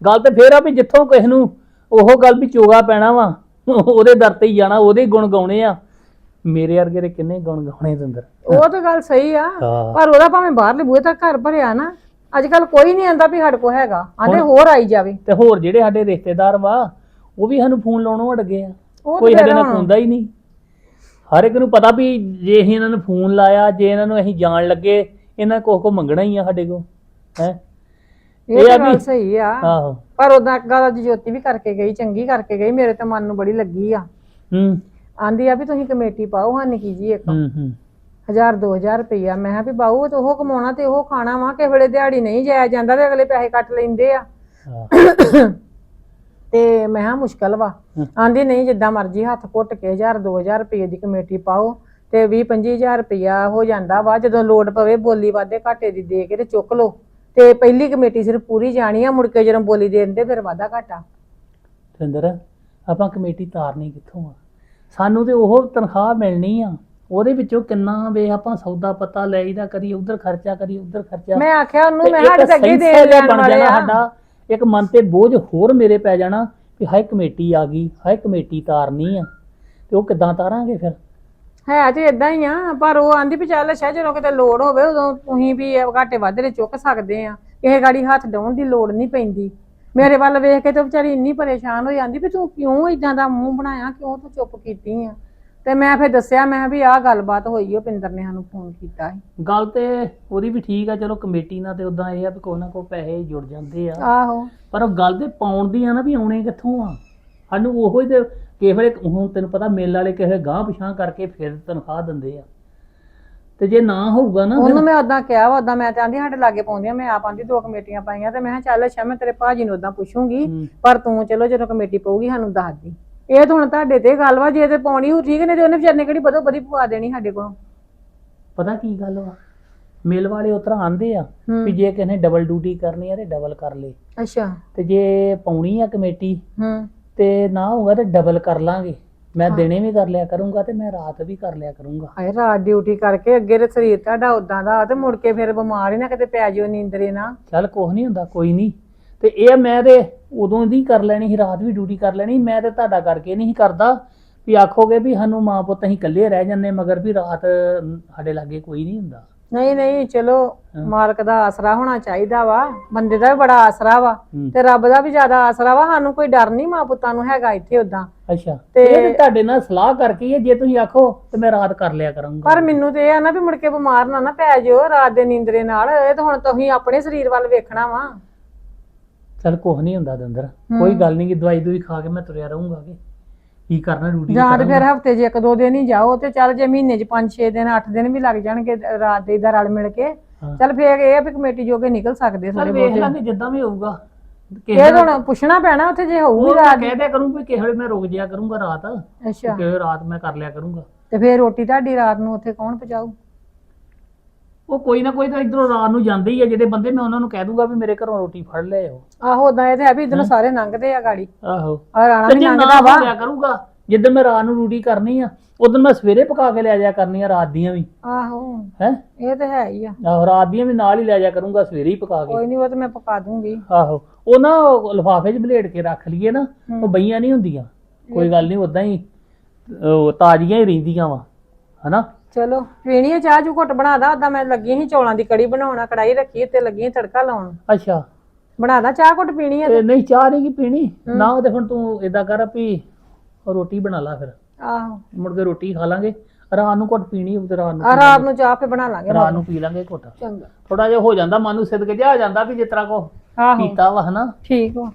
ਗੱਲ ਤੇ ਫੇਰ ਆ ਵੀ ਜਿੱਥੋਂ ਕਿਸ ਨੂੰ ਉਹ ਗੱਲ ਵੀ ਚੋਗਾ ਪੈਣਾ ਵਾ। ਉਹਦੇ ਦਰ ਤੇ ਹੀ ਜਾਣਾ ਉਹਦੇ ਗੁਣ ਗਾਉਣੇ ਆ। ਮੇਰੇ ਵਰਗੇ ਦੇ ਕਿੰਨੇ ਗੁਣ ਗਾਉਣੇ ਦੰਦਰ। ਉਹ ਤਾਂ ਗੱਲ ਸਹੀ ਆ ਹਾਂ। ਪਰ ਉਹਦਾ ਭਾਵੇਂ ਬਾਹਰਲੇ ਬੂਹੇ ਤੱਕ ਘਰ ਭਰਿਆ ਨਾ ਅੱਜ ਕੱਲ ਕੋਈ ਨਹੀਂ ਆਂਦਾ ਵੀ ਸਾਡੇ ਕੋ ਹੈਗਾ ਆਂਦੇ ਹੋਰ ਆਈ ਜਾਵੇ। ਤੇ ਹੋਰ ਜਿਹੜੇ ਸਾਡੇ ਰਿਸ਼ਤੇਦਾਰ ਵਾ ਉਹ ਵੀ ਸਾਨੂੰ ਫੋਨ ਲਾਉਣੋਂ ਹਟ ਗਏ ਆ ਕੋਈ ਸਾਡੇ ਨਾਲ ਫੋਨਦਾ ਹੀ ਨਹੀਂ। ਹਰ ਇੱਕ ਨੂੰ ਪਤਾ ਵੀ ਜੇ ਅਸੀਂ ਇਹਨਾਂ ਨੂੰ ਫੋਨ ਲਾਇਆ ਜੇ ਇਹਨਾਂ ਨੂੰ ਅਸੀਂ ਜਾਣ ਲੱਗੇ ਇਹਨਾਂ ਕੋਲ ਕੋ ਮੰਗਣਾ ਹੀ ਆ ਸਾਡੇ ਕੋ ਹੈ। ਇਹ ਆ ਗੱਲ ਵੀ- ਸਹੀ ਆ। ਆਹੋ। ਪਰ ਉਹਦਾ ਗੱਲ ਅੱਜ ਜੋਤੀ ਵੀ ਕਰਕੇ ਗਈ ਚੰਗੀ ਕਰਕੇ ਗਈ ਮੇਰੇ ਤਾਂ ਮਨ ਨੂੰ ਬੜੀ ਲੱਗੀ ਆ। ਹੂੰ। ਆਂਦੀ ਆ ਵੀ ਤੁਸੀਂ ਕਮੇਟੀ ਪਾਓ ਹਾਂ ਨਿੱਕੀ ਜੀ ਇੱਕ। ਹੂੰ ਹੂੰ। ਹਜ਼ਾਰ 2000 ਰੁਪਈਆ। ਮੈਂ ਕਿਹਾ ਵੀ ਬਾਊ ਉਹ ਤਾਂ ਉਹ ਕਮਾਉਣਾ ਤੇ ਉਹ ਖਾਣਾ ਵਾ ਕਿਸੇ ਵੇਲੇ ਦਿਹਾੜੀ ਨਹੀਂ ਜਾਇਆ ਜਾਂਦਾ ਤੇ ਅਗਲੇ ਪੈਸੇ ਕੱਟ ਲੈਂਦੇ ਆ। ਤੇ ਮੈਂ ਕਿਹਾ ਮੁਸ਼ਕਲ ਵਾ। ਆਂਦੀ ਨਹੀਂ ਜਿੱਦਾਂ ਮਰਜ਼ੀ ਹੱਥ ਘੁੱਟ ਕੇ 1000 2000 ਰੁਪਏ ਦੀ ਕਮੇਟੀ ਪਾਓ ਤੇ 20 25000 ਰੁਪਈਆ ਹੋ ਜਾਂਦਾ ਵਾ। ਜਦੋਂ ਲੋਡ ਪਵੇ ਬੋਲੀ ਵਾਧੇ ਘਾਟੇ ਦੀ ਦੇ ਕੇ ਤੇ ਚੁੱਕ ਲਓ। ਤੇ ਪਹਿਲੀ ਕਮੇਟੀ ਸਿਰਫ ਪੂਰੀ ਜਾਣੀ ਆ ਮੁੜ ਕੇ ਜਦੋਂ ਬੋਲੀ ਦੇ ਦਿੰਦੇ ਫਿਰ ਵਾਧਾ ਘਾਟਾ। ਸਿੰਦਰ ਆਪਾਂ ਕਮੇਟੀ ਤਾਰਨੀ ਕਿੱਥੋਂ ਆ? ਸਾਨੂੰ ਤੇ ਉਹ ਤਨਖਾਹ ਮਿਲਣੀ ਆ। ਉਹਦੇ ਵਿੱਚੋਂ ਕਿੰਨਾ ਵੇ ਆਪਾਂ ਸੌਦਾ ਪਤਾ ਲੈਈਦਾ ਕਰੀ ਉਧਰ ਖਰਚਾ ਕਰੀ ਉਧਰ ਖਰਚਾ। ਮੈਂ ਆਖਿਆ ਉਹਨੂੰ ਮੈਂ ਤੇ ਅੱਗੇ ਦੇ ਲੈਣ ਵਾਲੇ ਜਾਣਾ ਆ। ਸਾਡਾ। ਇੱਕ ਮਨ ਤੇ ਬੋਝ ਹੋਰ ਮੇਰੇ ਪੈ ਜਾਣਾ ਵੀ ਹਾਏ ਕਮੇਟੀ ਆ ਗਈ ਹਾਏ ਕਮੇਟੀ ਤਾਰਨੀ ਆ। ਤੇ ਉਹ ਕਿੱਦਾਂ ਤਾਰਾਂਗੇ ਫਿਰ? ਹੈ ਤੇ ਇਦਾਂ ਹੀ ਆ ਪਰ ਉਹ ਆਂਦੀ ਵੀ ਚੱਲ ਅੱਛਾ ਜਦੋਂ ਕਿਤੇ ਲੋੜ ਹੋਵੇ ਉਦੋਂ ਤੁਸੀਂ ਵੀ ਘਾਟੇ ਵਾਧੇ ਚੁੱਕ ਸਕਦੇ ਆ। ਕਿਸੇ ਗਾੜੀ ਹੱਥ ਡਾਉਣ ਦੀ ਲੋੜ ਨਹੀਂ ਪੈਂਦੀ। ਮੇਰੇ ਵੱਲ ਵੇਖ ਕੇ ਤੇ ਵਿਚਾਰੀ ਇੰਨੀ ਪਰੇਸ਼ਾਨ ਹੋ ਜਾਂਦੀ ਵੀ ਤੂੰ ਕਿਉਂ ਇਦਾਂ ਦਾ ਮੂੰਹ ਬਣਾਇਆ ਕਿਉਂ ਤੂੰ ਚੁੱਪ ਕੀਤੀ ਆ? ਤੇ ਮੈਂ ਫਿਰ ਦੱਸਿਆ ਮੈਂ ਵੀ ਆਹ ਗੱਲਬਾਤ ਹੋਈ ਉਹ ਪਿੰਦਰ ਨੇ ਸਾਨੂੰ ਫੋਨ ਕੀਤਾ ਸੀ। ਗੱਲ ਤੇ ਉਹਦੀ ਵੀ ਠੀਕ ਆ ਚਲੋ ਕਮੇਟੀ ਨਾਲ ਤੇ ਉਦਾਂ ਇਹ ਆ ਵੀ ਕੋਈ ਨਾ ਕੋਈ ਪੈਸੇ ਜੁੜ ਜਾਂਦੇ ਆ। ਆਹੋ। ਪਰ ਉਹ ਗੱਲ ਤੇ ਪਾਉਣ ਦੀ ਆ ਨਾ ਵੀ ਆਉਣੇ ਕਿੱਥੋਂ ਆ? ਸਾਨੂੰ ਉਹੋ ਹੀ ਤੇ ਕਿਸੇ ਵੇਲੇ ਹੁਣ ਤੈਨੂੰ ਪਤਾ ਮੇਲ ਵਾਲੇ ਕਿਸੇ ਗਾਂਹ ਪਿਛਾਂ ਕਰਕੇ ਫਿਰ ਤਨਖਾਹ ਦਿੰਦੇ ਆ। ਤੇ ਜੇ ਨਾ ਹੋਊਗਾ ਨਾ ਉਹਨੂੰ ਮੈਂ ਉਦਾਂ ਕਿਹਾ ਵਾ ਉਦਾਂ ਮੈਂ ਤੇ ਆਂਦੀ ਸਾਡੇ ਲਾਗੇ ਪਾਉਂਦੀਆਂ ਮੈਂ ਆਪ ਆਂਦੀ ਦੋ ਕਮੇਟੀਆਂ ਪਾਈਆਂ ਤੇ ਮੈਂ ਕਿਹਾ ਚੱਲ ਅੱਛਾ ਮੈਂ ਤੇਰੇ ਭਾਜੀ ਨੂੰ ਉਦਾਂ ਪੁੱਛੂੰਗੀ ਹੂੰ। ਪਰ ਤੂੰ ਚਲੋ ਜਦੋਂ ਕਮੇਟੀ ਪਊਗੀ ਸਾਨੂੰ ਦੱਸ ਦੀ। ਇਹ ਤਾਂ ਹੁਣ ਤੁਹਾਡੇ ਤੇ ਗੱਲ ਵਾ ਜੇ ਤੇ ਪਾਉਣੀ ਹੋ ਠੀਕ ਨੇ ਤੇ ਉਹਨੇ ਵਿਚਾਰੇ ਨੇ ਕਿਹੜੀ ਬਦੋ ਬਦੀ ਪਵਾ ਦੇਣੀ ਸਾਡੇ ਕੋਲੋਂ। ਪਤਾ ਕੀ ਗੱਲ ਵਾ? ਮੇਲ ਵਾਲੇ ਉਤਰਾ ਆਂਦੇ ਆ ਹੂੰ। ਵੀ ਜੇ ਕਿਸੇ ਨੇ ਡਬਲ ਡਿਊਟੀ ਕਰਨੀ ਆ ਤੇ ਡਬਲ ਕਰ ਲੇ। ਅੱਛਾ। ਤੇ ਜੇ ਪਾਉਣੀ ਆ ਕਮੇਟੀ ਹੂੰ। ਤੇ ਨਾ ਹੋਊਗਾ ਤੇ ਡਬਲ ਕਰ ਲਾਂਗੇ। ਮੈਂ ਦਿਨੇ ਵੀ ਕਰ ਲਿਆ ਕਰੂੰਗਾ ਤੇ ਮੈਂ ਰਾਤ ਵੀ ਕਰ ਲਿਆ ਕਰੂੰਗਾ। ਹਾਏ ਰਾਤ ਡਿਊਟੀ ਕਰਕੇ ਅੱਗੇ ਤੇ ਸਰੀਰ ਤੁਹਾਡਾ ਉਦਾਂ ਦਾ ਤੇ ਮੁੜ ਕੇ ਫਿਰ ਬਿਮਾਰ ਹੀ ਨਾ ਕਿਤੇ ਪੈ ਜਿਓ ਨੀਂਦਰੇ ਨਾ। ਚੱਲ ਕੁਛ ਨਹੀਂ ਹੁੰਦਾ ਕੋਈ ਨਹੀਂ ਤੇ ਇਹ ਮੈਂ ਤੇ ਉਦੋਂ ਦੀ ਕਰ ਲੈਣੀ ਸੀ ਰਾਤ ਵੀ ਡਿਊਟੀ ਕਰ ਲੈਣੀ ਮੈਂ ਤੇ ਤੁਹਾਡਾ ਕਰਕੇ ਨਹੀਂ ਕਰਦਾ ਵੀ ਆਖੋਗੇ ਵੀ ਸਾਨੂੰ ਮਾਂ ਪੁੱਤ ਅਸੀਂ ਇਕੱਲੇ ਰਹਿ ਜੰਨੇ ਮਗਰ ਵੀ ਰਾਤ ਸਾਡੇ ਲਾਗੇ ਕੋਈ ਨਹੀਂ ਹੁੰਦਾ। ਨਹੀਂ ਨਹੀਂ ਚਲੋ ਮਾਲਕ ਦਾ ਆਸਰਾ ਹੋਣਾ ਚਾਹੀਦਾ ਵਾ ਬੰਦੇ ਦਾ ਵੀ ਬੜਾ ਆਸਰਾ ਵਾ। ਤੇ ਰੱਬ ਦਾ ਵੀ ਜ਼ਿਆਦਾ ਆਸਰਾ ਵਾ ਸਾਨੂੰ ਕੋਈ ਡਰ ਨਹੀਂ ਮਾਂ ਪੁੱਤਾਂ ਨੂੰ ਹੈਗਾ ਇੱਥੇ ਉਦਾਂ ਅੱਛਾ ਤੇ- ਇਹ ਤੁਹਾਡੇ ਨਾਲ ਸਲਾਹ ਕਰਕੇ ਹੈ, ਜੇ ਤੁਸੀਂ ਆਖੋ ਤੇ ਮੈਂ ਰਾਤ ਕਰ ਲਿਆ ਕਰੂੰਗਾ। ਪਰ ਮੈਨੂੰ ਤੇ ਇਹ ਆ ਨਾ ਵੀ ਮੁੜ ਕੇ ਬਿਮਾਰ ਨਾ ਨਾ ਪੈ ਜਿਓ ਰਾਤ ਦੇ ਨੀਂਦਰੇ ਨਾਲ ਇਹ ਤਾਂ ਹੁਣ ਤੁਸੀਂ ਆਪਣੇ ਸਰੀਰ ਵੱਲ ਵੇਖਣਾ ਵਾ। ਚੱਲ ਕੁਛ ਨਹੀਂ ਹੁੰਦਾ ਦੰਦਰ। ਕੋਈ ਗੱਲ ਨਹੀਂ ਕਿ ਦਵਾਈ ਦੂਈ ਖਾ ਕੇ ਮੈਂ ਤੁਰਿਆ ਰਹੂੰਗਾ ਕਿ ਕੀ ਕਰਨਾ ਡਿਊਟੀ ਜਾਂ ਤੇ ਫਿਰ ਹਫ਼ਤੇ 'ਚ ਇੱਕ ਦੋ ਦਿਨ ਹੀ ਜਾਓ ਤੇ ਚੱਲ ਜੇ ਮਹੀਨੇ 'ਚ 5-6 ਦਿਨ 8 ਦਿਨ ਵੀ ਲੱਗ ਜਾਣਗੇ ਰਾਤ ਦੇ ਦਾ ਰਲ ਮਿਲ ਕੇ। ਚੱਲ ਫੇਰ ਇਹ ਆ ਵੀ ਕਮੇਟੀ ਜੋਗੇ ਨਿਕਲ ਸਕਦੇ ਥੋੜੇ ਵੇਖ ਲਾਂਗੇ ਜਿੱਦਾਂ ਵੀ ਹੋਊਗਾ। ਇਹ ਹੁਣ ਪੁੱਛਣਾ ਪੈਣਾ ਉੱਥੇ ਜੇ ਹੋਊਗੀ ਰਾਤ। ਕਹਿ ਦਿਆ ਕਰੂੰ ਵੀ ਵੇਲੇ ਮੈਂ ਰੁਕ ਜਿਆ ਕਰੂੰਗਾ ਰਾਤ। ਅੱਛਾ। ਕਿ ਰਾਤ ਮੈਂ ਕਰ ਲਿਆ ਕਰੂੰਗਾ। ਤੇ ਫੇਰ ਰੋਟੀ ਤੁਹਾਡੀ ਰਾਤ ਨੂੰ ਉੱਥੇ ਕੌਣ ਪਹੁੰਚਾਊ? ਉਹ ਕੋਈ ਨਾ ਕੋਈ ਤਾਂ ਇਧਰੋਂ ਰਾਤ ਨੂੰ ਜਾਂਦੇ ਹੀ ਆ ਜਿਹੜੇ ਬੰਦੇ ਮੈਂ ਉਹਨਾਂ ਨੂੰ ਕਹਿ ਦੂੰਗਾ ਵੀ ਮੇਰੇ ਘਰੋਂ ਰੋਟੀ ਫੜ ਲਿਆਓ ਆਹੋ ਉਦਾਂ ਇਹ ਤੇ ਹੈ ਵੀ ਇਧਰੋਂ ਸਾਰੇ ਲੰਘਦੇ ਆ ਗਾੜੀ। ਆਹੋ। ਆ ਰਾਣਾ ਵੀ ਲੰਘਦਾ ਵਾ। ਲਿਆ ਕਰੂੰਗਾ ਜਿੱਦਣ ਮੈਂ ਰਾਤ ਨੂੰ ਡਿਊਟੀ ਕਰਨੀ ਆ ਉਦੋਂ ਮੈਂ ਸਵੇਰੇ ਪਕਾ ਕੇ ਲੈ ਜਾਇਆ ਕਰਨੀ ਆ ਰਾਤ ਦੀਆਂ ਵੀ। ਆਹੋ ਹੈ? ਇਹ ਤੇ ਹੈ ਹੀ ਆ। ਆਹੋ ਰਾਤ ਦੀਆਂ ਵੀ ਨਾਲ ਹੀ ਲੈ ਜਾਇਆ ਕਰੂੰਗਾ ਸਵੇਰੇ ਹੀ ਪਕਾ ਕੇ। ਕੋਈ ਨਹੀਂ ਉਹ ਤੇ ਮੈਂ ਪਕਾ ਦੂੰਗੀ। ਆਹੋ ਉਹ ਨਾ ਲਫਾਫੇ 'ਚ ਬਲੇਡ ਕੇ ਰੱਖ ਲਈਏ ਨਾ ਉਹ ਬਈਆਂ ਨਹੀਂ ਹੁੰਦੀਆਂ। ਕੋਈ ਗੱਲ ਨਹੀਂ ਉਦਾਂ ਹੀ ਉਹ ਤਾਜ਼ੀਆਂ ਹੀ ਰਹਿੰਦੀਆਂ ਵਾ। ਹਨਾ? ਚਲੋ ਪੀਣੀ ਆ ਚਾਹ ਚੂ ਘੁੱਟ ਬਣਾਦਾ ਉਦਾਂ ਮੈਂ ਲੱਗੀ ਸੀ ਚੌਲਾਂ ਦੀ ਕੜੀ ਬਣਾਉਣਾ ਕੜਾਈ ਰੱਖੀ ਤੇ ਲੱਗੀ ਸੀ ਤੜਕਾ ਲਾਉਣ। ਅੱਛਾ। ਬਣਾਦਾ ਚਾਹ ਘੁੱਟ ਪੀਣੀ ਆ ਤੇ ਨਹੀਂ ਚਾਹ ਨਹੀਂ ਕੀ ਪੀਣੀ? ਨਾ ਤੇ ਹੁਣ ਤੂੰ ਏਦਾਂ ਕਰ ਵੀ ਰੋਟੀ ਬਣਾ ਲਾ ਫਿਰ। ਆਹੋ। ਮੁੜ ਕੇ ਰੋਟੀ ਖਾ ਲਾਂਗੇ। ਰਾਤ ਨੂੰ ਘੁੱਟ ਪੀਣੀ ਤੇ ਰਾਤ ਨੂੰ ਆ ਰਾਤ ਨੂੰ ਚਾਹ ਫੇ ਬਣਾ ਲਾਂਗੇ ਰਾਤ ਨੂੰ ਪੀ ਲਾਂਗੇ ਘੁੱਟ। ਚੰਗਾ। ਥੋੜਾ ਜਿਹਾ ਹੋ ਜਾਂਦਾ ਮਨ ਨੂੰ ਸਿੱਧਕ ਜਿਹਾ ਆ ਜਾਂਦਾ ਵੀ ਜਿਸ ਤਰ੍ਹਾਂ ਕੋ ਆਹੋ। ਕੀਤਾ ਵਾ ਹਨਾ? ਠੀਕ ਵਾ।